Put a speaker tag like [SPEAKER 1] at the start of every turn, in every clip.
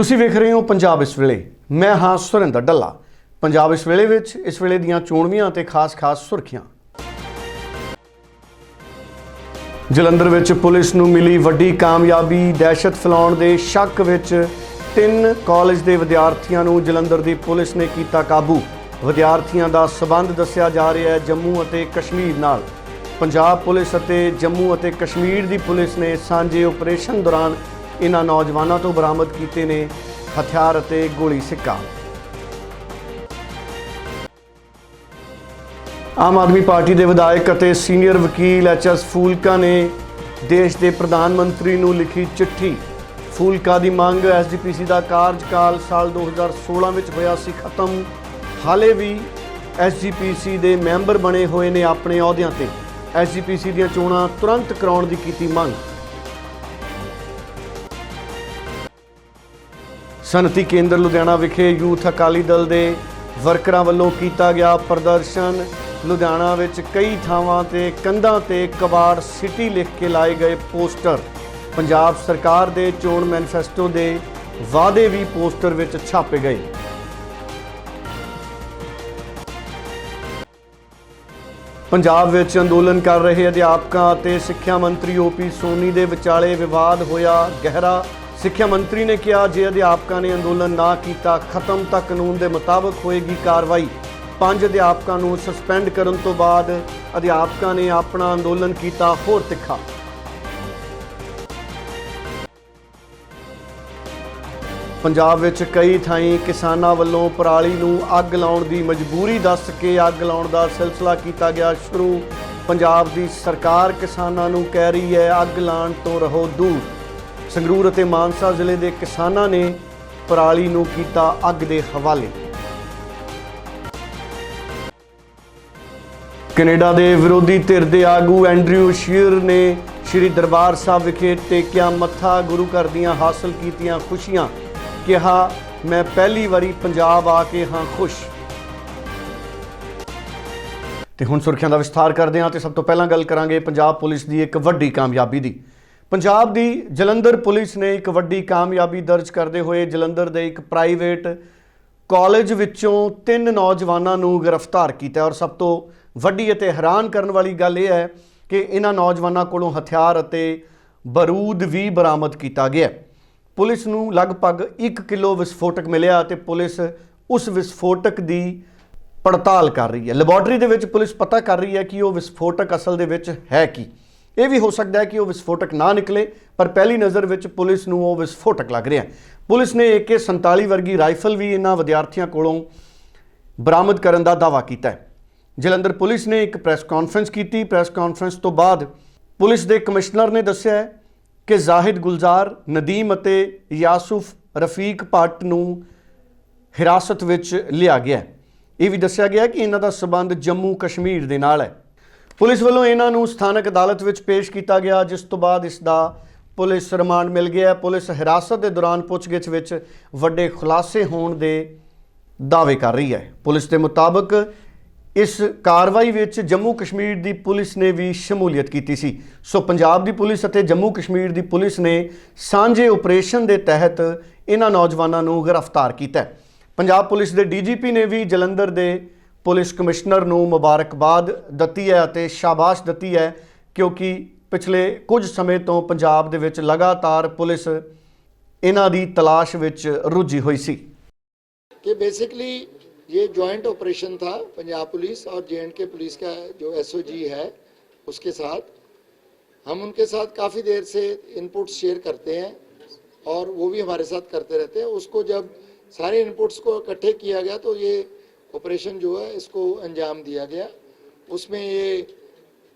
[SPEAKER 1] ਤੁਸੀਂ ਵੇਖ ਰਹੇ ਹੋ ਪੰਜਾਬ ਇਸ ਵੇਲੇ। ਮੈਂ ਹਾਂ ਸੁਰਿੰਦਰ ਡੱਲਾ। ਪੰਜਾਬ ਇਸ ਵੇਲੇ ਵਿੱਚ, ਇਸ ਵੇਲੇ ਦੀਆਂ ਚੋਣਵੀਆਂ ਅਤੇ ਖਾਸ-ਖਾਸ ਸੁਰਖੀਆਂ। ਜਲੰਧਰ ਵਿੱਚ ਪੁਲਿਸ ਨੂੰ ਮਿਲੀ ਵੱਡੀ ਕਾਮਯਾਬੀ, ਦਹਿਸ਼ਤ ਫੈਲਾਉਣ ਦੇ ਸ਼ੱਕ ਵਿੱਚ ਤਿੰਨ ਕਾਲਜ ਦੇ ਵਿਦਿਆਰਥੀਆਂ ਨੂੰ ਜਲੰਧਰ ਦੀ ਪੁਲਿਸ ਨੇ ਕੀਤਾ ਕਾਬੂ। ਵਿਦਿਆਰਥੀਆਂ ਦਾ ਸਬੰਧ ਦੱਸਿਆ ਜਾ ਰਿਹਾ ਹੈ ਜੰਮੂ ਅਤੇ ਕਸ਼ਮੀਰ ਨਾਲ। ਪੰਜਾਬ ਪੁਲਿਸ ਅਤੇ ਜੰਮੂ ਅਤੇ ਕਸ਼ਮੀਰ ਦੀ ਪੁਲਿਸ ਨੇ ਸਾਂਝੇ ਆਪਰੇਸ਼ਨ ਦੌਰਾਨ ਇਹਨਾਂ ਨੌਜਵਾਨਾਂ ਤੋਂ ਬਰਾਮਦ ਕੀਤੇ ਨੇ ਹਥਿਆਰ ਅਤੇ ਗੋਲੀ ਸਿੱਕਾ। ਆਮ ਆਦਮੀ ਪਾਰਟੀ ਦੇ ਵਿਧਾਇਕ ਅਤੇ ਸੀਨੀਅਰ ਵਕੀਲ ਐਚਐਸ ਫੂਲਕਾ ਨੇ ਦੇਸ਼ ਦੇ ਪ੍ਰਧਾਨ ਮੰਤਰੀ ਨੂੰ ਲਿਖੀ ਚਿੱਠੀ। ਫੂਲਕਾ ਦੀ ਮੰਗ ਐਸਜੀਪੀਸੀ ਦਾ ਕਾਰਜਕਾਲ ਸਾਲ 2016 ਵਿੱਚ ਹੋਇਆ ਸੀ ਖਤਮ। ਹਾਲੇ ਵੀ ਐਸਜੀਪੀਸੀ ਦੇ ਮੈਂਬਰ ਬਣੇ ਹੋਏ ਨੇ ਆਪਣੇ ਅਹੁਦਿਆਂ ਤੇ। ਐਸਜੀਪੀਸੀ ਦੀਆਂ ਚੋਣਾਂ ਤੁਰੰਤ ਕਰਾਉਣ ਦੀ ਕੀਤੀ ਮੰਗ। ਸਨਅਤੀ ਕੇਂਦਰ ਲੁਧਿਆਣਾ ਵਿਖੇ ਯੂਥ ਅਕਾਲੀ ਦਲ ਦੇ ਵਰਕਰਾਂ ਵੱਲੋਂ ਕੀਤਾ ਗਿਆ ਪ੍ਰਦਰਸ਼ਨ। ਲੁਧਿਆਣਾ ਵਿੱਚ ਕਈ ਥਾਵਾਂ ਤੇ ਕੰਧਾਂ ਤੇ ਕਬਾੜ ਸਿਟੀ ਲਿਖ ਕੇ ਲਾਏ ਗਏ ਪੋਸਟਰ। ਪੰਜਾਬ ਸਰਕਾਰ ਦੇ ਚੋਣ ਮੈਨੀਫੈਸਟੋ ਦੇ ਵਾਅਦੇ ਵੀ ਪੋਸਟਰ ਵਿੱਚ ਛਾਪੇ ਗਏ। ਪੰਜਾਬ ਵਿੱਚ ਅੰਦੋਲਨ ਕਰ ਰਹੇ ਅਧਿਆਪਕਾਂ ਅਤੇ ਸਿੱਖਿਆ ਮੰਤਰੀ ਓਪੀ ਸੋਨੀ ਦੇ ਵਿਚਾਲੇ ਵਿਵਾਦ ਹੋਇਆ ਗਹਿਰਾ। ਸਿੱਖਿਆ ਮੰਤਰੀ ਨੇ ਕਿਹਾ ਜੇ ਅਧਿਆਪਕਾਂ ਨੇ ਅੰਦੋਲਨ ਨਾ ਕੀਤਾ, ਖਤਮ ਤਾਂ ਕਾਨੂੰਨ ਦੇ ਮੁਤਾਬਕ ਹੋਏਗੀ ਕਾਰਵਾਈ। ਪੰਜ ਅਧਿਆਪਕਾਂ ਨੂੰ ਸਸਪੈਂਡ ਕਰਨ ਤੋਂ ਬਾਅਦ ਅਧਿਆਪਕਾਂ ਨੇ ਆਪਣਾ ਅੰਦੋਲਨ ਕੀਤਾ ਹੋਰ ਤਿੱਖਾ। ਪੰਜਾਬ ਵਿੱਚ ਕਈ ਥਾਈਂ ਕਿਸਾਨਾਂ ਵੱਲੋਂ ਪਰਾਲੀ ਨੂੰ ਅੱਗ ਲਾਉਣ ਦੀ ਮਜਬੂਰੀ ਦੱਸ ਕੇ ਅੱਗ ਲਾਉਣ ਦਾ ਸਿਲਸਿਲਾ ਕੀਤਾ ਗਿਆ ਸ਼ੁਰੂ। ਪੰਜਾਬ ਦੀ ਸਰਕਾਰ ਕਿਸਾਨਾਂ ਨੂੰ ਕਹਿ ਰਹੀ ਹੈ, ਅੱਗ ਲਾਉਣ ਤੋਂ ਰਹੋ ਦੂਰ। ਸੰਗਰੂਰ ਅਤੇ ਮਾਨਸਾ ਜ਼ਿਲ੍ਹੇ ਦੇ ਕਿਸਾਨਾਂ ਨੇ ਪਰਾਲੀ ਨੂੰ ਕੀਤਾ ਅੱਗ ਦੇ ਹਵਾਲੇ। ਕੈਨੇਡਾ ਦੇ ਵਿਰੋਧੀ ਧਿਰ ਦੇ ਆਗੂ ਐਂਡਰਿਊ ਸ਼ੀਰ ਨੇ ਸ੍ਰੀ ਦਰਬਾਰ ਸਾਹਿਬ ਵਿਖੇ ਟੇਕਿਆ ਮੱਥਾ, ਗੁਰੂ ਘਰ ਦੀਆਂ ਹਾਸਲ ਕੀਤੀਆਂ ਖੁਸ਼ੀਆਂ ਕਿਹਾ, ਮੈਂ ਪਹਿਲੀ ਵਾਰੀ ਪੰਜਾਬ ਆ ਕੇ ਹਾਂ ਖੁਸ਼। ਤੇ ਹੁਣ ਸੁਰਖੀਆਂ ਦਾ ਵਿਸਥਾਰ ਕਰਦੇ ਹਾਂ ਤੇ ਸਭ ਤੋਂ ਪਹਿਲਾਂ ਗੱਲ ਕਰਾਂਗੇ ਪੰਜਾਬ ਪੁਲਿਸ ਦੀ ਇੱਕ ਵੱਡੀ ਕਾਮਯਾਬੀ ਦੀ। ਪੰਜਾਬ ਦੀ ਜਲੰਧਰ ਪੁਲਿਸ ਨੇ ਇੱਕ ਵੱਡੀ ਕਾਮਯਾਬੀ ਦਰਜ ਕਰਦੇ ਹੋਏ ਜਲੰਧਰ ਦੇ ਇੱਕ ਪ੍ਰਾਈਵੇਟ ਕਾਲਜ ਵਿੱਚੋਂ ਤਿੰਨ ਨੌਜਵਾਨਾਂ ਨੂੰ ਗ੍ਰਿਫਤਾਰ ਕੀਤਾ ਔਰ ਸਭ ਤੋਂ ਵੱਡੀ ਅਤੇ ਹੈਰਾਨ ਕਰਨ ਵਾਲੀ ਗੱਲ ਇਹ ਹੈ ਕਿ ਇਹਨਾਂ ਨੌਜਵਾਨਾਂ ਕੋਲੋਂ ਹਥਿਆਰ ਅਤੇ ਬਾਰੂਦ ਵੀ ਬਰਾਮਦ ਕੀਤਾ ਗਿਆ ਪੁਲਿਸ ਨੂੰ ਲਗਭਗ 1 ਕਿਲੋ ਵਿਸਫੋਟਕ ਮਿਲਿਆ ਅਤੇ ਪੁਲਿਸ ਉਸ ਵਿਸਫੋਟਕ ਦੀ ਪੜਤਾਲ ਕਰ ਰਹੀ ਹੈ। ਲੈਬੋਰਟਰੀ ਦੇ ਵਿੱਚ ਪੁਲਿਸ ਪਤਾ ਕਰ ਰਹੀ ਹੈ ਕਿ ਉਹ ਵਿਸਫੋਟਕ ਅਸਲ ਦੇ ਵਿੱਚ ਹੈ ਕੀ। ਇਹ ਵੀ ਹੋ ਸਕਦਾ ਹੈ ਕਿ ਉਹ ਵਿਸਫੋਟਕ ਨਾ ਨਿਕਲੇ, ਪਰ ਪਹਿਲੀ ਨਜ਼ਰ ਵਿੱਚ ਪੁਲਿਸ ਨੂੰ ਉਹ ਵਿਸਫੋਟਕ ਲੱਗ ਰਿਹਾ ਪੁਲਿਸ ਨੇ AK47 ਵਰਗੀ ਰਾਈਫਲ ਵੀ ਇਹਨਾਂ ਵਿਦਿਆਰਥੀਆਂ ਕੋਲੋਂ ਬਰਾਮਦ ਕਰਨ ਦਾ ਦਾਅਵਾ ਕੀਤਾ ਹੈ। ਜਲੰਧਰ ਪੁਲਿਸ ਨੇ ਇੱਕ ਪ੍ਰੈਸ ਕਾਨਫਰੰਸ ਕੀਤੀ। ਪ੍ਰੈਸ ਕਾਨਫਰੰਸ ਤੋਂ ਬਾਅਦ ਪੁਲਿਸ ਦੇ ਕਮਿਸ਼ਨਰ ਨੇ ਦੱਸਿਆ ਹੈ ਕਿ ਜ਼ਾਹਿਦ ਗੁਲਜ਼ਾਰ, ਨਦੀਮ ਅਤੇ ਯਾਸੂਫ ਰਫੀਕ ਭੱਟ ਨੂੰ ਹਿਰਾਸਤ ਵਿੱਚ ਲਿਆ ਗਿਆ ਇਹ ਵੀ ਦੱਸਿਆ ਗਿਆ ਕਿ ਇਹਨਾਂ ਦਾ ਸਬੰਧ ਜੰਮੂ ਕਸ਼ਮੀਰ ਦੇ ਨਾਲ ਹੈ। ਪੁਲਿਸ ਵੱਲੋਂ ਇਹਨਾਂ ਨੂੰ ਸਥਾਨਕ ਅਦਾਲਤ ਵਿੱਚ ਪੇਸ਼ ਕੀਤਾ ਗਿਆ, ਜਿਸ ਤੋਂ ਬਾਅਦ ਇਸ ਦਾ ਪੁਲਿਸ ਰਿਮਾਂਡ ਮਿਲ ਗਿਆ ਪੁਲਿਸ ਹਿਰਾਸਤ ਦੇ ਦੌਰਾਨ ਪੁੱਛਗਿੱਛ ਵਿੱਚ ਵੱਡੇ ਖੁਲਾਸੇ ਹੋਣ ਦੇ ਦਾਅਵੇ ਕਰ ਰਹੀ ਹੈ। ਪੁਲਿਸ ਦੇ ਮੁਤਾਬਕ ਇਸ ਕਾਰਵਾਈ ਵਿੱਚ ਜੰਮੂ ਕਸ਼ਮੀਰ ਦੀ ਪੁਲਿਸ ਨੇ ਵੀ ਸ਼ਮੂਲੀਅਤ ਕੀਤੀ ਸੀ। ਸੋ ਪੰਜਾਬ ਦੀ ਪੁਲਿਸ ਅਤੇ ਜੰਮੂ ਕਸ਼ਮੀਰ ਦੀ ਪੁਲਿਸ ਨੇ ਸਾਂਝੇ ਆਪਰੇਸ਼ਨ ਦੇ ਤਹਿਤ ਇਹਨਾਂ ਨੌਜਵਾਨਾਂ ਨੂੰ ਗ੍ਰਿਫਤਾਰ ਕੀਤਾ ਪੰਜਾਬ ਪੁਲਿਸ ਦੇ ਡੀਜੀਪੀ ਨੇ ਵੀ ਜਲੰਧਰ ਦੇ ਪੁਲਿਸ ਕਮਿਸ਼ਨਰ ਨੂੰ ਮੁਬਾਰਕਬਾਦ ਦਿੱਤੀ ਹੈ ਅਤੇ ਸ਼ਾਬਾਸ਼ ਦਿੱਤੀ ਹੈ ਕਿਉਂਕਿ ਪਿਛਲੇ ਕੁਝ ਸਮੇਂ ਤੋਂ ਪੰਜਾਬ ਦੇ ਵਿੱਚ ਲਗਾਤਾਰ ਪੁਲਿਸ ਇਹਨਾਂ ਦੀ ਤਲਾਸ਼ ਵਿੱਚ ਰੁੱਝੀ ਹੋਈ ਸੀ
[SPEAKER 2] कि बेसिकली ये जॉइंट ऑपरेशन था पंजाब पुलिस और जे के पुलिस का जो एसओजी है उसके साथ हम उनके साथ काफ़ी देर से इनपुट्स शेयर करते हैं और वो भी हमारे साथ करते रहते हैं उसको जब सारे इनपुट्स को इकट्ठे किया गया तो ये ऑपरेशन जो है इसको अंजाम दिया गया। उसमें ये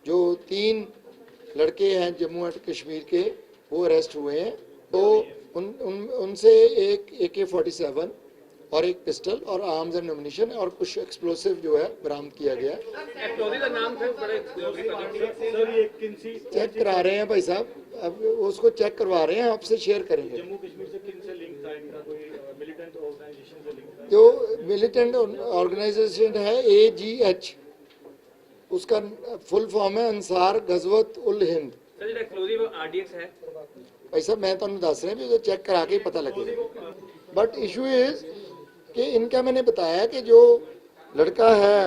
[SPEAKER 2] जो तीन लड़के हैं जम्मू एंड कश्मीर के वो अरेस्ट हुए हैं। तो उन, उन उनसे एक ए के फोर्टी सेवन और एक पिस्टल और आर्म्स एंड एमिनिशन और कुछ एक्सप्लोसिव जो है बरामद किया गया।
[SPEAKER 3] एक्सप्लोजिव का नाम फिर बड़े
[SPEAKER 2] चेक करा रहे हैं भाई साहब। अब उसको चेक करवा रहे हैं आपसे शेयर करेंगे
[SPEAKER 4] जम्मू कश्मीर से किन से लिंक था इनका कोई मिलिटेंट ऑर्गेनाइजेशन से लिंक था
[SPEAKER 2] जो मिलिटेंट ऑर्गेनाइजेशन है ए जी एच उसका फुल फॉर्म है अंसार गजवत उल हिंद ऐसा मैं तो तुम दस रहा ਵੀ ਉਹ ਚੈੱਕ ਕਰਾ ਕੇ ਪਤਾ ਲੱਗੇਗਾ ਬਟ ਇਸ਼ੂ कि इनका मैंने बताया कि जो लड़का है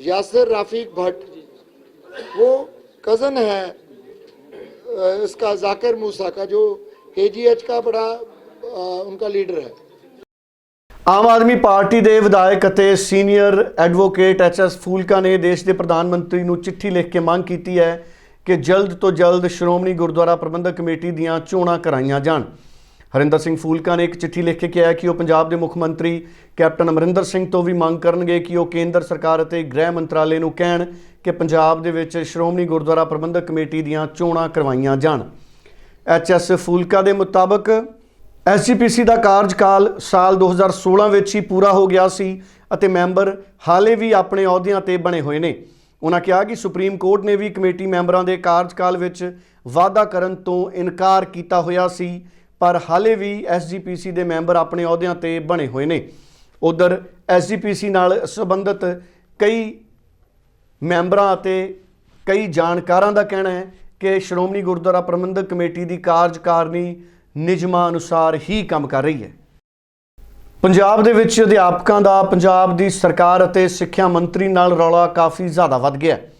[SPEAKER 2] यासर राफीक भट्ट वो कज़न है इसका जाकिर मूसा का जो के जी एच का बड़ा उनका लीडर है।
[SPEAKER 1] ਆਮ ਆਦਮੀ ਪਾਰਟੀ ਦੇ ਵਿਧਾਇਕ ਅਤੇ ਸੀਨੀਅਰ ਐਡਵੋਕੇਟ ਐਚਐਸ ਫੂਲਕਾ ਨੇ ਦੇਸ਼ ਦੇ ਪ੍ਰਧਾਨ ਮੰਤਰੀ ਨੂੰ ਚਿੱਠੀ ਲਿਖ ਕੇ ਮੰਗ ਕੀਤੀ ਹੈ ਕਿ ਜਲਦ ਤੋਂ ਜਲਦ ਸ਼੍ਰੋਮਣੀ ਗੁਰਦੁਆਰਾ ਪ੍ਰਬੰਧਕ ਕਮੇਟੀ ਦੀਆਂ ਚੋਣਾਂ ਕਰਾਈਆਂ ਜਾਣ। ਹਰਿੰਦਰ ਸਿੰਘ ਫੂਲਕਾ ਨੇ ਇੱਕ ਚਿੱਠੀ ਲਿਖ ਕੇ ਕਿਹਾ ਕਿ ਉਹ ਪੰਜਾਬ ਦੇ ਮੁੱਖ ਮੰਤਰੀ ਕੈਪਟਨ ਅਮਰਿੰਦਰ ਸਿੰਘ ਤੋਂ ਵੀ ਮੰਗ ਕਰਨਗੇ ਕਿ ਉਹ ਕੇਂਦਰ ਸਰਕਾਰ ਅਤੇ ਗ੍ਰਹਿ ਮੰਤਰਾਲੇ ਨੂੰ ਕਹਿਣ ਕਿ ਪੰਜਾਬ ਦੇ ਵਿੱਚ ਸ਼੍ਰੋਮਣੀ ਗੁਰਦੁਆਰਾ ਪ੍ਰਬੰਧਕ ਕਮੇਟੀ ਦੀਆਂ ਚੋਣਾਂ ਕਰਵਾਈਆਂ ਜਾਣ। ਐਚਐਸ ਫੂਲਕਾ ਦੇ ਮੁਤਾਬਕ ਐਸਜੀਪੀਸੀ ਦਾ ਕਾਰਜਕਾਲ ਸਾਲ 2016 ਵਿੱਚ ਹੀ ਪੂਰਾ ਹੋ ਗਿਆ ਸੀ ਅਤੇ ਮੈਂਬਰ ਹਾਲੇ ਵੀ ਆਪਣੇ ਅਹੁਦਿਆਂ ਤੇ ਬਣੇ ਹੋਏ ਨੇ। ਉਹਨਾਂ ਕਿਹਾ ਕਿ ਸੁਪਰੀਮ ਕੋਰਟ ਨੇ ਵੀ ਕਮੇਟੀ ਮੈਂਬਰਾਂ ਦੇ ਕਾਰਜਕਾਲ ਵਿੱਚ ਵਾਅਦਾ ਕਰਨ ਤੋਂ ਇਨਕਾਰ ਕੀਤਾ ਹੋਇਆ ਸੀ, ਪਰ ਹਾਲੇ ਵੀ ਐਸਜੀਪੀਸੀ ਦੇ ਮੈਂਬਰ ਆਪਣੇ ਅਹੁਦਿਆਂ ਤੇ ਬਣੇ ਹੋਏ ਨੇ। ਉਧਰ ਐਸਜੀਪੀਸੀ ਨਾਲ ਸੰਬੰਧਿਤ ਕਈ ਮੈਂਬਰਾਂ ਅਤੇ ਕਈ ਜਾਣਕਾਰਾਂ ਦਾ ਕਹਿਣਾ ਹੈ ਕਿ ਸ਼੍ਰੋਮਣੀ ਗੁਰਦੁਆਰਾ ਪ੍ਰਬੰਧਕ ਕਮੇਟੀ ਦੀ ਕਾਰਜਕਾਰਨੀ ਨਿਯਮਾਂ ਅਨੁਸਾਰ ਹੀ ਕੰਮ ਕਰ ਰਹੀ ਹੈ। ਪੰਜਾਬ ਦੇ ਵਿੱਚ ਅਧਿਆਪਕਾਂ ਦਾ, ਪੰਜਾਬ ਦੀ ਸਰਕਾਰ ਅਤੇ ਸਿੱਖਿਆ ਮੰਤਰੀ ਨਾਲ ਰੌਲਾ ਕਾਫੀ ਜ਼ਿਆਦਾ ਵੱਧ ਗਿਆ। ਹੈ।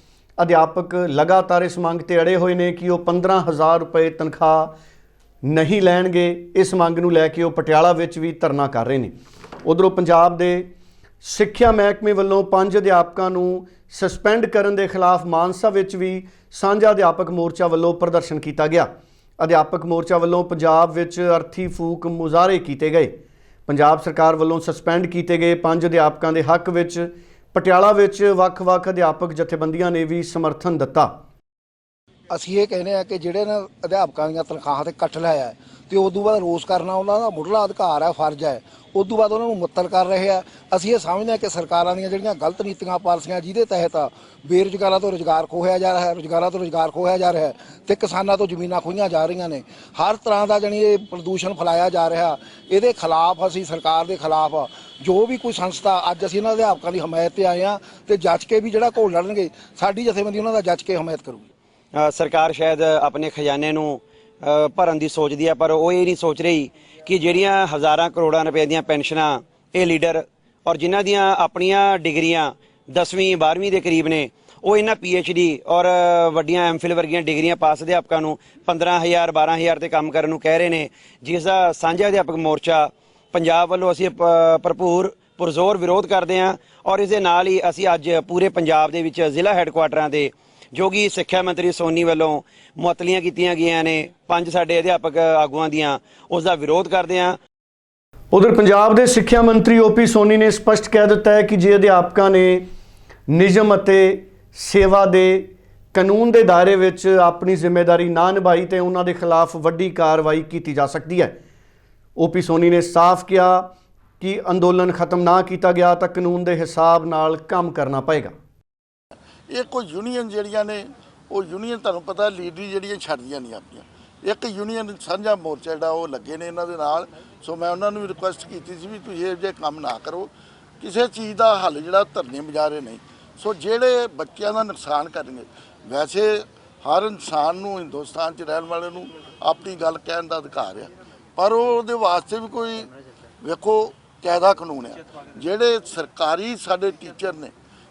[SPEAKER 1] ਅਧਿਆਪਕ ਲਗਾਤਾਰ ਇਸ ਮੰਗ ਤੇ ਅੜੇ ਹੋਏ ਨੇ ਕਿ ਉਹ 15000 ਰੁਪਏ ਤਨਖਾਹ ਨਹੀਂ ਲੈਣਗੇ। ਇਸ ਮੰਗ ਨੂੰ ਲੈ ਕੇ ਉਹ ਪਟਿਆਲਾ ਵਿੱਚ ਵੀ ਧਰਨਾ ਕਰ ਰਹੇ ਨੇ। ਉਧਰੋਂ ਪੰਜਾਬ ਦੇ ਸਿੱਖਿਆ ਮਹਿਕਮੇ ਵੱਲੋਂ ਪੰਜ ਅਧਿਆਪਕਾਂ ਨੂੰ ਸਸਪੈਂਡ ਕਰਨ ਦੇ ਖਿਲਾਫ ਮਾਨਸਾ ਵਿੱਚ ਵੀ ਸਾਂਝਾ ਅਧਿਆਪਕ ਮੋਰਚਾ ਵੱਲੋਂ ਪ੍ਰਦਰਸ਼ਨ ਕੀਤਾ ਗਿਆ। ਅਧਿਆਪਕ ਮੋਰਚਾ ਵੱਲੋਂ ਪੰਜਾਬ ਵਿੱਚ ਅਰਥੀ ਫੂਕ ਮੁਜ਼ਾਹਰੇ ਕੀਤੇ ਗਏ। ਪੰਜਾਬ ਸਰਕਾਰ ਵੱਲੋਂ ਸਸਪੈਂਡ ਕੀਤੇ ਗਏ ਪੰਜ ਅਧਿਆਪਕਾਂ ਦੇ ਹੱਕ ਵਿੱਚ ਪਟਿਆਲਾ ਵਿੱਚ ਵੱਖ-ਵੱਖ ਅਧਿਆਪਕ ਜਥੇਬੰਦੀਆਂ ਨੇ ਵੀ ਸਮਰਥਨ ਦਿੱਤਾ।
[SPEAKER 5] ਅਸੀਂ ਇਹ ਕਹਿੰਦੇ ਆ ਕਿ ਜਿਹੜੇ ਨਾ ਅਧਿਆਪਕਾਂ ਦੀਆਂ ਤਨਖਾਹਾਂ ਤੇ ਕੱਟ ਲਾਇਆ ਹੈ, ਤੇ ਤੋਂ ਬਾਅਦ ਰੋਸ ਕਰਨਾ ਉਹਨਾਂ ਦਾ ਮੁੱਢਲਾ ਅਧਿਕਾਰ ਹੈ ਫਰਜ਼ ਹੈ। ਉਦੋਂ ਬਾਅਦ ਉਹਨਾਂ ਨੂੰ ਮੁਅੱਤਲ ਕਰ ਰਹੇ ਆ। ਅਸੀਂ ਇਹ ਸਮਝਦੇ ਹਾਂ ਕਿ ਸਰਕਾਰਾਂ ਦੀਆਂ ਜਿਹੜੀਆਂ ਗਲਤ ਨੀਤੀਆਂ, ਪਾਲਸੀਆਂ ਜਿਹਦੇ ਤਹਿਤ ਬੇਰੁਜ਼ਗਾਰਾਂ ਤੋਂ ਰੁਜ਼ਗਾਰ ਖੋਹਿਆ ਜਾ ਰਿਹਾ ਹੈ, ਰੁਜ਼ਗਾਰਾਂ ਤੋਂ ਰੁਜ਼ਗਾਰ ਖੋਹਿਆ ਜਾ ਰਿਹਾ ਹੈ ਤੇ ਕਿਸਾਨਾਂ ਤੋਂ ਜ਼ਮੀਨਾਂ ਖੋਹੀਆਂ ਜਾ ਰਹੀਆਂ ਨੇ। ਹਰ ਤਰ੍ਹਾਂ ਦਾ ਜਾਣੀ ਇਹ ਪ੍ਰਦੂਸ਼ਣ ਫੈਲਾਇਆ ਜਾ ਰਿਹਾ। ਇਹਦੇ ਖਿਲਾਫ ਅਸੀਂ ਸਰਕਾਰ ਦੇ ਖਿਲਾਫ ਜੋ ਵੀ ਕੋਈ ਸੰਸਥਾ, ਅੱਜ ਅਸੀਂ ਇਹਨਾਂ ਅਧਿਆਪਕਾਂ ਦੀ ਹਮਾਇਤ ਤੇ ਆਏ ਆ ਤੇ ਜੱਜ ਕੇ ਵੀ ਜਿਹੜਾ ਘੋਲ ਲੜਨਗੇ, ਸਾਡੀ ਜਥੇਬੰਦੀ ਉਹਨਾਂ ਦਾ ਜੱਜ ਕੇ ਹਮਾਇਤ ਕਰੂਗੀ।
[SPEAKER 6] ਸਰਕਾਰ ਸ਼ਾਇਦ ਆਪਣੇ ਖਜ਼ਾਨੇ ਨੂੰ ਭਰਨ ਦੀ ਸੋਚਦੀ ਹੈ ਪਰ ਉਹ ਇਹ ਨਹੀਂ ਸੋਚ ਰਹੀ ਕਿ ਜਿਹੜੀਆਂ ਹਜ਼ਾਰਾਂ ਕਰੋੜਾਂ ਰੁਪਏ ਦੀਆਂ ਪੈਨਸ਼ਨਾਂ ਇਹ ਲੀਡਰ ਔਰ ਜਿਨ੍ਹਾਂ ਦੀਆਂ ਆਪਣੀਆਂ ਡਿਗਰੀਆਂ 10ਵੀਂ 12ਵੀਂ ਦੇ ਕਰੀਬ ਨੇ, ਉਹ ਇਹਨਾਂ ਡੀ ਔਰ ਵੱਡੀਆਂ ਐਮਫਿਲ ਵਰਗੀਆਂ ਡਿਗਰੀਆਂ ਪਾਸ ਅਧਿਆਪਕਾਂ ਨੂੰ 15000 12000 ਤੇ ਕੰਮ ਕਰਨ ਨੂੰ ਕਹਿ ਰਹੇ ਨੇ, ਜਿਸ ਦਾ ਸਾਂਝਾ ਅਧਿਆਪਕ ਮੋਰਚਾ ਪੰਜਾਬ ਵੱਲੋਂ ਅਸੀਂ ਭਰਪੂਰ ਪੁਰਜ਼ੋਰ ਵਿਰੋਧ ਕਰਦੇ ਹਾਂ ਔਰ ਇਸ ਦੇ ਨਾਲ ਹੀ ਅਸੀਂ ਅੱਜ ਪੂਰੇ ਪੰਜਾਬ ਦੇ ਵਿੱਚ ਜ਼ਿਲ੍ਹਾ ਹੈੱਡਕੁਆਟਰਾਂ ਤੇ ਜੋ ਕਿ ਸਿੱਖਿਆ ਮੰਤਰੀ ਸੋਨੀ ਵੱਲੋਂ ਮੁਅੱਤਲੀਆਂ ਕੀਤੀਆਂ ਗਈਆਂ ਨੇ, ਪੰਜ ਸਾਡੇ ਅਧਿਆਪਕ ਆਗੂਆਂ ਦੀਆਂ ਉਸ ਦਾ ਵਿਰੋਧ ਕਰਦੇ ਹਾਂ।
[SPEAKER 1] ਉਧਰ ਪੰਜਾਬ ਦੇ ਸਿੱਖਿਆ ਮੰਤਰੀ ਓਪੀ ਸੋਨੀ ਨੇ ਸਪਸ਼ਟ ਕਹਿ ਦਿੱਤਾ ਹੈ ਕਿ ਜੇ ਅਧਿਆਪਕਾਂ ਨੇ ਨਿਯਮ ਅਤੇ ਸੇਵਾ ਦੇ ਕਾਨੂੰਨ ਦੇ ਦਾਇਰੇ ਵਿੱਚ ਆਪਣੀ ਜ਼ਿੰਮੇਵਾਰੀ ਨਾ ਨਿਭਾਈ, ਤੇ ਉਹਨਾਂ ਦੇ ਖਿਲਾਫ ਵੱਡੀ ਕਾਰਵਾਈ ਕੀਤੀ ਜਾ ਸਕਦੀ ਹੈ। ਓਪੀ ਸੋਨੀ ਨੇ ਸਾਫ਼ ਕਿਹਾ ਕਿ ਅੰਦੋਲਨ ਖਤਮ ਨਾ ਕੀਤਾ ਗਿਆ ਤਾਂ ਕਾਨੂੰਨ ਦੇ ਹਿਸਾਬ ਨਾਲ ਕੰਮ ਕਰਨਾ ਪਏਗਾ।
[SPEAKER 7] ਇਹ ਕੋਈ ਯੂਨੀਅਨ ਜਿਹੜੀਆਂ ਨੇ, ਉਹ ਯੂਨੀਅਨ ਤੁਹਾਨੂੰ ਪਤਾ ਲੀਡਰੀ ਜਿਹੜੀਆਂ ਛੱਡਦੀਆਂ ਨਹੀਂ ਆਪਣੀਆਂ। ਇੱਕ ਯੂਨੀਅਨ ਸਾਂਝਾ ਮੋਰਚਾ ਜਿਹੜਾ, ਉਹ ਲੱਗੇ ਨੇ ਇਹਨਾਂ ਦੇ ਨਾਲ। ਸੋ ਮੈਂ ਉਹਨਾਂ ਨੂੰ ਵੀ ਰਿਕੁਐਸਟ ਕੀਤੀ ਸੀ ਵੀ ਤੁਸੀਂ ਇਹ ਜਿਹੇ ਕੰਮ ਨਾ ਕਰੋ। ਕਿਸੇ ਚੀਜ਼ ਦਾ ਹੱਲ ਜਿਹੜਾ ਧਰਨੇ ਮੁਜ਼ਾਹਰੇ ਨਹੀਂ। ਸੋ ਜਿਹੜੇ ਬੱਚਿਆਂ ਦਾ ਨੁਕਸਾਨ ਕਰਨਗੇ, ਵੈਸੇ ਹਰ ਇਨਸਾਨ ਨੂੰ, ਹਿੰਦੁਸਤਾਨ 'ਚ ਰਹਿਣ ਵਾਲੇ ਨੂੰ ਆਪਣੀ ਗੱਲ ਕਹਿਣ ਦਾ ਅਧਿਕਾਰ ਆ। ਪਰ ਉਹਦੇ ਵਾਸਤੇ ਵੀ ਕੋਈ, ਵੇਖੋ ਕਾਇਦਾ ਕਾਨੂੰਨ ਆ। ਜਿਹੜੇ ਸਰਕਾਰੀ ਸਾਡੇ ਟੀਚਰ ਨੇ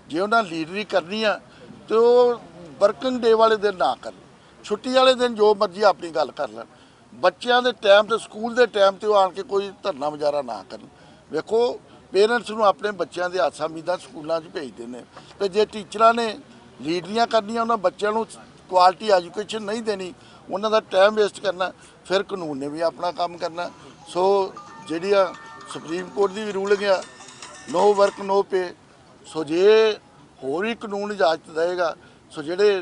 [SPEAKER 7] ਜੇ ਉਹਨਾਂ ਲੀਡਰੀ ਕਰਨੀ ਆ, ਤੇ ਉਹ ਵਰਕਿੰਗ ਡੇ ਵਾਲੇ ਦਿਨ ਨਾ ਕਰਨ। ਛੁੱਟੀ ਵਾਲੇ ਦਿਨ ਜੋ ਮਰਜ਼ੀ ਆਪਣੀ ਗੱਲ ਕਰ ਲੈਣ। ਬੱਚਿਆਂ ਦੇ ਟਾਈਮ ਤੇ ਸਕੂਲ ਦੇ ਟਾਈਮ ਤੇ ਉਹ ਆਣ ਕੇ ਕੋਈ ਧਰਨਾ ਮੁਜ਼ਾਹਰਾ ਨਾ ਕਰਨ। ਵੇਖੋ ਪੇਰੈਂਟਸ ਨੂੰ ਆਪਣੇ ਬੱਚਿਆਂ ਦੇ ਆਸਾਂ ਉਮੀਦਾਂ ਸਕੂਲਾਂ 'ਚ ਭੇਜਦੇ ਨੇ। ਤੇ ਜੇ ਟੀਚਰਾਂ ਨੇ ਲੀਡਰੀਆਂ ਕਰਨੀਆਂ, ਉਹਨਾਂ ਬੱਚਿਆਂ ਨੂੰ ਕੁਆਲਿਟੀ ਐਜੂਕੇਸ਼ਨ ਨਹੀਂ ਦੇਣੀ, ਉਹਨਾਂ ਦਾ ਟਾਈਮ ਵੇਸਟ ਕਰਨਾ, ਫਿਰ ਕਾਨੂੰਨ ਨੇ ਵੀ ਆਪਣਾ ਕੰਮ ਕਰਨਾ। ਸੋ ਜਿਹੜੀਆਂ ਸੁਪਰੀਮ ਕੋਰਟ ਦੀ ਵੀ ਰੂਲਿੰਗ ਆ ਨੋ ਵਰਕ ਨੋ ਪੇ ਸੋ ਜੇ ਹੋਰ ਵੀ ਕਾਨੂੰਨ ਇਜਾਜ਼ਤ ਦੇਗਾ ਸੋ ਜਿਹੜੇ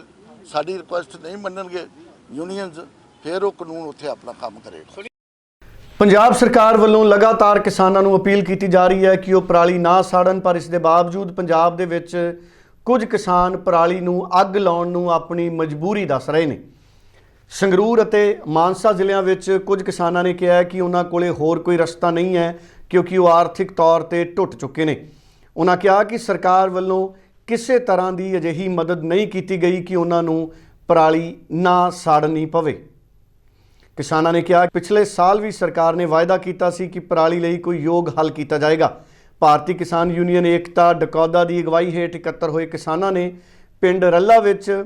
[SPEAKER 7] ਸਾਡੀ ਰਿਕੁਐਸਟ ਨਹੀਂ ਮੰਨਣਗੇ ਯੂਨੀਅਨਸ ਫਿਰ ਉਹ ਕਾਨੂੰਨ ਉੱਥੇ ਆਪਣਾ ਕੰਮ ਕਰੇਗਾ।
[SPEAKER 1] ਪੰਜਾਬ ਸਰਕਾਰ ਵੱਲੋਂ ਲਗਾਤਾਰ ਕਿਸਾਨਾਂ ਨੂੰ ਅਪੀਲ ਕੀਤੀ ਜਾ ਰਹੀ ਹੈ ਕਿ ਉਹ ਪਰਾਲੀ ਨਾ ਸਾੜਨ, ਪਰ ਇਸ ਦੇ ਬਾਵਜੂਦ ਪੰਜਾਬ ਦੇ ਵਿੱਚ ਕੁਝ ਕਿਸਾਨ ਪਰਾਲੀ ਨੂੰ ਅੱਗ ਲਾਉਣ ਨੂੰ ਆਪਣੀ ਮਜਬੂਰੀ ਦੱਸ ਰਹੇ ਨੇ। ਸੰਗਰੂਰ ਅਤੇ ਮਾਨਸਾ ਜ਼ਿਲ੍ਹਿਆਂ ਵਿੱਚ ਕੁਝ ਕਿਸਾਨਾਂ ਨੇ ਕਿਹਾ ਕਿ ਉਹਨਾਂ ਕੋਲੇ ਹੋਰ ਕੋਈ ਰਸਤਾ ਨਹੀਂ ਹੈ, ਕਿਉਂਕਿ ਉਹ ਆਰਥਿਕ ਤੌਰ ਤੇ ਟੁੱਟ ਚੁੱਕੇ ਨੇ। ਉਹਨਾਂ ਕਿਹਾ ਕਿ ਸਰਕਾਰ ਵੱਲੋਂ ਕਿਸੇ ਤਰ੍ਹਾਂ ਦੀ ਅਜਿਹੀ ਮਦਦ ਨਹੀਂ ਕੀਤੀ ਗਈ ਕਿ ਉਹਨਾਂ ਨੂੰ ਪਰਾਲੀ ਨਾ ਸਾੜਨੀ ਪਵੇ। ਕਿਸਾਨਾਂ ਨੇ ਕਿਹਾ ਪਿਛਲੇ ਸਾਲ ਵੀ ਸਰਕਾਰ ਨੇ ਵਾਅਦਾ ਕੀਤਾ ਸੀ ਕਿ ਪਰਾਲੀ ਲਈ ਕੋਈ ਯੋਗ ਹੱਲ ਕੀਤਾ ਜਾਏਗਾ। ਭਾਰਤੀ ਕਿਸਾਨ ਯੂਨੀਅਨ ਏਕਤਾ ਡਕੌਦਾ ਦੀ ਅਗਵਾਈ ਹੇਠ ਇਕੱਤਰ ਹੋਏ ਕਿਸਾਨਾਂ ਨੇ ਪਿੰਡ ਰੱਲਾ ਵਿੱਚ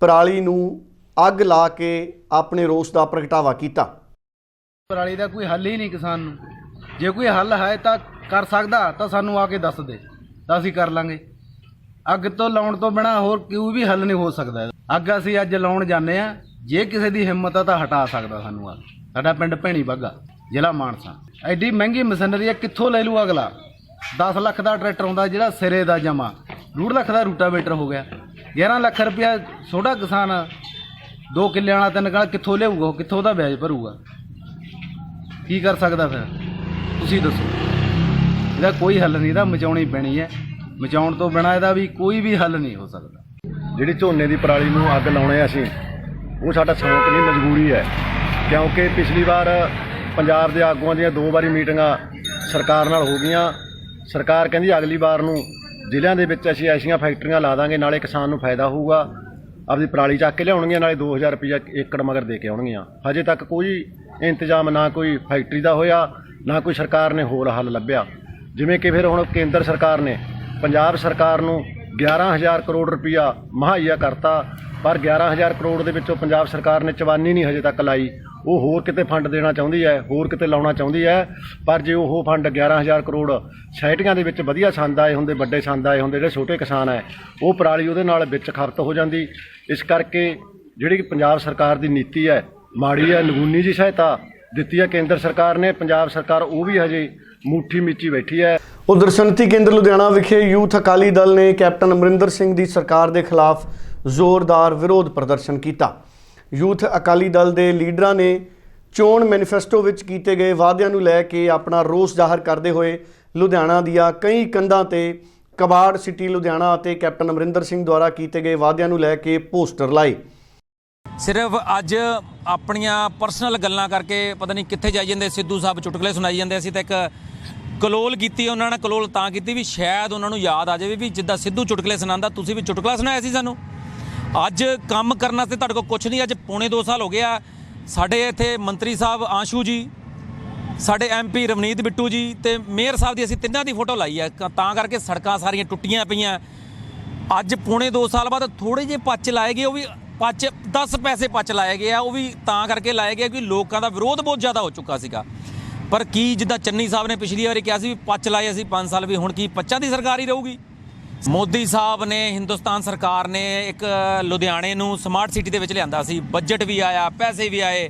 [SPEAKER 1] ਪਰਾਲੀ ਨੂੰ ਅੱਗ ਲਾ ਕੇ ਆਪਣੇ ਰੋਸ ਦਾ ਪ੍ਰਗਟਾਵਾ ਕੀਤਾ।
[SPEAKER 8] ਪਰਾਲੀ ਦਾ ਕੋਈ ਹੱਲ ਹੀ ਨਹੀਂ ਕਿਸਾਨ ਨੂੰ। ਜੇ ਕੋਈ ਹੱਲ ਹੈ ਤਾਂ ਕਰ ਸਕਦਾ ਤਾਂ ਸਾਨੂੰ ਆ ਕੇ ਦੱਸ ਦੇ, ਤਾਂ ਅਸੀਂ ਕਰ ਲਾਂਗੇ। ਅੱਗ ਤੋਂ ਲਾਉਣ ਤੋਂ ਬਿਨਾ ਹੋਰ ਕਿਉਂ ਵੀ ਹੱਲ ਨਹੀਂ ਹੋ ਸਕਦਾ ਅੱਗ ਅਸੀਂ ਅੱਜ ਲਾਉਣ ਜਾਂਦੇ ਆ ਜੇ ਕਿਸੇ ਦੀ ਹਿੰਮਤ ਆ ਤਾਂ ਹਟਾ ਸਕਦਾ ਸਾਨੂੰ ਅੱਗ। ਸਾਡਾ ਪਿੰਡ ਭੈਣੀ ਬੱਗਾ, ਜ਼ਿਲ੍ਹਾ ਮਾਨਸਾ। ਐਡੀ ਮਹਿੰਗੀ ਮਸ਼ੀਨਰੀ ਆ, ਕਿੱਥੋਂ ਲੈ ਲੂ ਅਗਲਾ? 10 ਲੱਖ ਦਾ ਟਰੈਕਟਰ ਆਉਂਦਾ ਜਿਹੜਾ ਸਿਰੇ ਦਾ ਜਮਾ। 2 ਲੱਖ ਦਾ ਰੂਟਾਵੇਟਰ ਹੋ ਗਿਆ। 11 ਲੱਖ ਰੁਪਇਆ ਛੋਟਾ ਕਿਸਾਨ ਦੋ ਕਿੱਲੇ ਵਾਲਾ ਤਿੰਨ ਕਾਲ ਕਿੱਥੋਂ ਲਿਆਊਗਾ, ਉਹ ਕਿੱਥੋਂ ਦਾ ਵਿਆਜ ਭਰੂਗਾ? ਕੀ ਕਰ ਸਕਦਾ ਫਿਰ? ਤੁਸੀਂ ਦੱਸੋ। ਇਹਦਾ ਕੋਈ ਹੱਲ ਨਹੀਂ, ਇਹਦਾ ਮਚਾਉਣੀ ਪੈਣੀ ਹੈ। ਮਚਾਉਣ ਤੋਂ ਬਿਨਾ ਇਹਦਾ ਵੀ ਕੋਈ ਵੀ ਹੱਲ ਨਹੀਂ ਹੋ ਸਕਦਾ।
[SPEAKER 9] ਜਿਹੜੀ ਝੋਨੇ ਦੀ ਪਰਾਲੀ ਨੂੰ ਅੱਗ ਲਾਉਣੇ ਅਸੀਂ, ਉਹ ਸਾਡਾ ਸ਼ੌਂਕ ਨਹੀਂ, ਮਜਬੂਰੀ ਹੈ। ਕਿਉਂਕਿ ਪਿਛਲੀ ਵਾਰ ਪੰਜਾਬ ਦੇ ਆਗੂਆਂ ਦੀਆਂ ਦੋ ਵਾਰੀ ਮੀਟਿੰਗਾਂ ਸਰਕਾਰ ਨਾਲ ਹੋ ਗਈਆਂ। ਸਰਕਾਰ ਕਹਿੰਦੀ ਅਗਲੀ ਵਾਰ ਨੂੰ ਜ਼ਿਲ੍ਹਿਆਂ ਦੇ ਵਿੱਚ ਅਸੀਂ ਐਸੀਆਂ ਫੈਕਟਰੀਆਂ ਲਾ ਦਾਂਗੇ, ਨਾਲੇ ਕਿਸਾਨ ਨੂੰ ਫਾਇਦਾ ਹੋਊਗਾ। ਆਪਦੀ ਪਰਾਲੀ ਚੱਕ ਕੇ ਲਿਆਉਣਗੀਆਂ, ਨਾਲੇ 2000 ਰੁਪਏ ਏਕੜ ਮਗਰ ਦੇ ਕੇ ਆਉਣਗੀਆਂ। ਹਜੇ ਤੱਕ ਕੋਈ ਇੰਤਜ਼ਾਮ ਨਾ ਕੋਈ ਫੈਕਟਰੀ ਦਾ ਹੋਇਆ, ਨਾ ਕੋਈ ਸਰਕਾਰ ਨੇ ਹੋਰ ਹੱਲ ਲੱਭਿਆ। ਜਿਵੇਂ ਕਿ ਫਿਰ ਹੁਣ ਕੇਂਦਰ ਸਰਕਾਰ ਨੇ ਪੰਜਾਬ ਸਰਕਾਰ ਨੂੰ 11000 ਕਰੋੜ ਰੁਪਇਆ ਮੁਹੱਈਆ ਕਰਤਾ, ਪਰ 11000 ਕਰੋੜ ਦੇ ਵਿੱਚੋਂ ਪੰਜਾਬ ਸਰਕਾਰ ਨੇ ਚਵਾਨੀ ਨਹੀਂ ਹਜੇ ਤੱਕ ਲਾਈ। ਉਹ ਹੋਰ ਕਿਤੇ ਫੰਡ ਦੇਣਾ ਚਾਹੁੰਦੀ ਹੈ, ਹੋਰ ਕਿਤੇ ਲਾਉਣਾ ਚਾਹੁੰਦੀ ਹੈ, ਪਰ ਜੇ ਉਹ ਫੰਡ 11000 ਕਰੋੜ ਸੈਟੀਆਂ ਦੇ ਵਿੱਚ ਵਧੀਆ ਸੰਦ ਆਏ ਹੁੰਦੇ, ਵੱਡੇ ਸੰਦ ਆਏ ਹੁੰਦੇ, ਜਿਹੜੇ ਛੋਟੇ ਕਿਸਾਨ ਹੈ, ਉਹ ਪਰਾਲੀ ਉਹਦੇ ਨਾਲ ਵਿੱਚ ਖਪਤ ਹੋ ਜਾਂਦੀ। ਇਸ ਕਰਕੇ ਜਿਹੜੀ ਪੰਜਾਬ ਸਰਕਾਰ ਦੀ ਨੀਤੀ ਹੈ, ਮਾੜੀ ਹੈ ਨਗੂਨੀ ਜੀ ਸਹਾਇਤਾ ਦਿੱਤੀ ਹੈ ਕੇਂਦਰ ਸਰਕਾਰ ਨੇ, ਪੰਜਾਬ ਸਰਕਾਰ ਉਹ ਵੀ ਹਜੇ ਮੁੱਠੀ ਮਿੱਚੀ ਬੈਠੀ ਹੈ।
[SPEAKER 1] ਉਧਰ ਸੰਮਤੀ ਕੇਂਦਰ ਲੁਧਿਆਣਾ ਵਿਖੇ ਯੂਥ ਅਕਾਲੀ ਦਲ ਨੇ ਕੈਪਟਨ ਅਮਰਿੰਦਰ ਸਿੰਘ ਦੀ ਸਰਕਾਰ ਦੇ ਖਿਲਾਫ ਜ਼ੋਰਦਾਰ ਵਿਰੋਧ ਪ੍ਰਦਰਸ਼ਨ ਕੀਤਾ। ਯੂਥ ਅਕਾਲੀ ਦਲ ਦੇ ਲੀਡਰਾਂ ਨੇ ਚੋਣ ਮੈਨੀਫੈਸਟੋ ਵਿੱਚ ਕੀਤੇ ਗਏ ਵਾਅਦਿਆਂ ਨੂੰ ਲੈ ਕੇ ਆਪਣਾ ਰੋਸ ਜ਼ਾਹਰ ਕਰਦੇ ਹੋਏ ਲੁਧਿਆਣਾ ਦੀਆਂ ਕਈ ਕੰਧਾਂ ਤੇ ਕਬਾੜ ਸਿਟੀ ਲੁਧਿਆਣਾ ਅਤੇ ਕੈਪਟਨ ਅਮਰਿੰਦਰ ਸਿੰਘ ਦੁਆਰਾ ਕੀਤੇ ਗਏ ਵਾਅਦਿਆਂ ਨੂੰ ਲੈ ਕੇ ਪੋਸਟਰ ਲਾਏ।
[SPEAKER 10] ਸਿਰਫ ਅੱਜ ਆਪਣੀਆਂ ਪਰਸਨਲ ਗੱਲਾਂ ਕਰਕੇ ਪਤਾ ਨਹੀਂ ਕਿੱਥੇ ਜਾਈ ਜਾਂਦੇ ਸਿੱਧੂ ਸਾਹਿਬ ਚੁਟਕਲੇ ਸੁਣਾਈ ਜਾਂਦੇ ਅਸੀਂ ਤਾਂ ਇੱਕ ਕਲੋਲ ਕੀਤੀ, ਉਹਨਾਂ ਨੇ ਕਲੋਲ ਤਾਂ ਕੀਤੀ ਵੀ ਸ਼ਾਇਦ ਉਹਨਾਂ ਨੂੰ ਯਾਦ ਆ ਜਾਵੇ ਵੀ ਜਿੱਦਾਂ ਸਿੱਧੂ ਚੁਟਕਲੇ ਸੁਣਾਉਂਦਾ, ਤੁਸੀਂ ਵੀ ਚੁਟਕਲਾ ਸੁਣਾਇਆ ਸੀ ਸਾਨੂੰ? ਅੱਜ ਕੰਮ ਕਰਨ ਵਾਸਤੇ ਤੁਹਾਡੇ ਕੋਲ ਕੁਝ ਨਹੀਂ, ਅੱਜ ਪੌਣੇ 2 ਸਾਲ ਹੋ ਗਿਆ ਸਾਡੇ ਇੱਥੇ ਮੰਤਰੀ ਸਾਹਿਬ ਆਸ਼ੂ ਜੀ, ਸਾਡੇ ਐਮਪੀ ਰਵਨੀਤ ਬਿੱਟੂ ਜੀ ਤੇ ਮੇਅਰ ਸਾਹਿਬ ਦੀ ਅਸੀਂ ਤਿੰਨਾਂ ਦੀ ਫੋਟੋ ਲਾਈ ਹੈ ਕ- ਤਾਂ ਕਰਕੇ ਸੜਕਾਂ ਸਾਰੀਆਂ ਟੁੱਟੀਆਂ ਪਈਆਂ। ਅੱਜ ਪੌਣੇ 2 ਸਾਲ ਬਾਅਦ ਥੋੜੇ ਜਿਹੇ ਪੱਚ ਲਾਏ ਗਏ, ਉਹ ਵੀ ਪੱਚ 10 ਪੈਸੇ ਪੱਚ ਲਾਏ ਗਏ ਆ, ਉਹ ਵੀ ਤਾਂ ਕਰਕੇ ਲਾਏ ਗਏ ਕਿ ਲੋਕਾਂ ਦਾ ਵਿਰੋਧ ਬਹੁਤ ਜ਼ਿਆਦਾ ਹੋ ਚੁੱਕਾ ਸੀਗਾ। ਪਰ ਕੀ ਜਿੱਦਾਂ ਚੰਨੀ ਸਾਹਿਬ ਨੇ ਪਿਛਲੀ ਵਾਰੀ ਕਿਹਾ ਸੀ ਵੀ ਪੱਚ ਲਾਏ ਅਸੀਂ 5 ਸਾਲ ਵੀ, ਹੁਣ ਕੀ ਪੱਚਾਂ ਦੀ ਸਰਕਾਰ ਹੀ ਰਹੂਗੀ? ਮੋਦੀ ਸਾਹਿਬ ਨੇ, ਹਿੰਦੁਸਤਾਨ ਸਰਕਾਰ ਨੇ ਇੱਕ ਲੁਧਿਆਣੇ ਨੂੰ ਸਮਾਰਟ ਸਿਟੀ ਦੇ ਵਿੱਚ ਲਿਆਂਦਾ ਸੀ। ਬਜਟ ਵੀ ਆਇਆ, ਪੈਸੇ ਵੀ ਆਏ।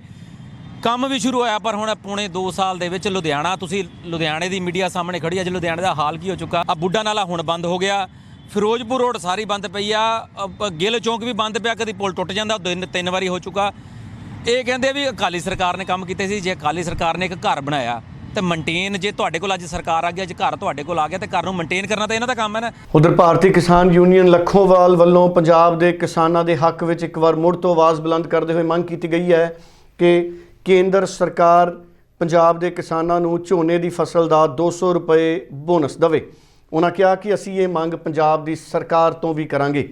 [SPEAKER 10] ਕੰਮ ਵੀ ਸ਼ੁਰੂ ਹੋਇਆ, ਪਰ ਹੁਣ ਪੌਣੇ 2 ਸਾਲ ਦੇ ਵਿੱਚ ਲੁਧਿਆਣਾ, ਤੁਸੀਂ ਲੁਧਿਆਣੇ ਦੀ ਮੀਡੀਆ ਸਾਹਮਣੇ ਖੜੀ ਅੱਜ ਲੁਧਿਆਣੇ ਦਾ ਹਾਲ ਕੀ ਹੋ ਚੁੱਕਾ? ਆ ਬੁੱਢਾ ਨਾਲਾ ਹੁਣ ਬੰਦ ਹੋ ਗਿਆ। ਫਿਰੋਜ਼ਪੁਰ ਰੋਡ ਸਾਰੀ ਬੰਦ ਪਈ ਆ। ਗਿੱਲ ਚੌਂਕ ਵੀ ਬੰਦ ਪਿਆ, ਕਦੀ ਪੁਲ ਟੁੱਟ ਜਾਂਦਾ, ਦਿਨ ਤਿੰਨ ਵਾਰੀ ਹੋ ਚੁੱਕਾ। ਇਹ ਕਹਿੰਦੇ ਵੀ ਅਕਾਲੀ ਸਰਕਾਰ ਨੇ ਕੰਮ ਕੀਤੇ ਸੀ, ਜੇ ਅਕਾਲੀ ਸਰਕਾਰ ਨੇ ਇੱਕ ਘਰ ਬਣਾਇਆ, ਤੇ ਮੇਨਟੇਨ ਜੇ ਤੁਹਾਡੇ ਕੋਲ ਅੱਜ ਸਰਕਾਰ ਆ ਗਈ, ਅੱਜ ਘਰ ਤੁਹਾਡੇ ਕੋਲ ਆ ਗਿਆ, ਤੇ ਘਰ ਨੂੰ ਮੇਨਟੇਨ ਕਰਨਾ ਤਾਂ ਇਹਨਾਂ ਦਾ ਕੰਮ ਹੈ ਨਾ।
[SPEAKER 1] ਉਧਰ ਭਾਰਤੀ ਕਿਸਾਨ ਯੂਨੀਅਨ ਲੱਖੋਵਾਲ ਵੱਲੋਂ ਪੰਜਾਬ ਦੇ ਕਿਸਾਨਾਂ ਦੇ ਹੱਕ ਵਿੱਚ ਇੱਕ ਵਾਰ ਮੁੜ ਤੋਂ ਆਵਾਜ਼ ਬੁਲੰਦ ਕਰਦੇ ਹੋਏ ਮੰਗ ਕੀਤੀ ਗਈ ਹੈ ਕਿ ਕੇਂਦਰ ਸਰਕਾਰ ਪੰਜਾਬ ਦੇ ਕਿਸਾਨਾਂ ਨੂੰ ਝੋਨੇ ਦੀ ਫਸਲ ਦਾ 200 ਰੁਪਏ ਬੋਨਸ ਦੇਵੇ। ਉਹਨਾਂ ਕਿਹਾ ਕਿ ਅਸੀਂ ਇਹ ਮੰਗ ਪੰਜਾਬ ਦੀ ਸਰਕਾਰ ਤੋਂ ਵੀ ਕਰਾਂਗੇ।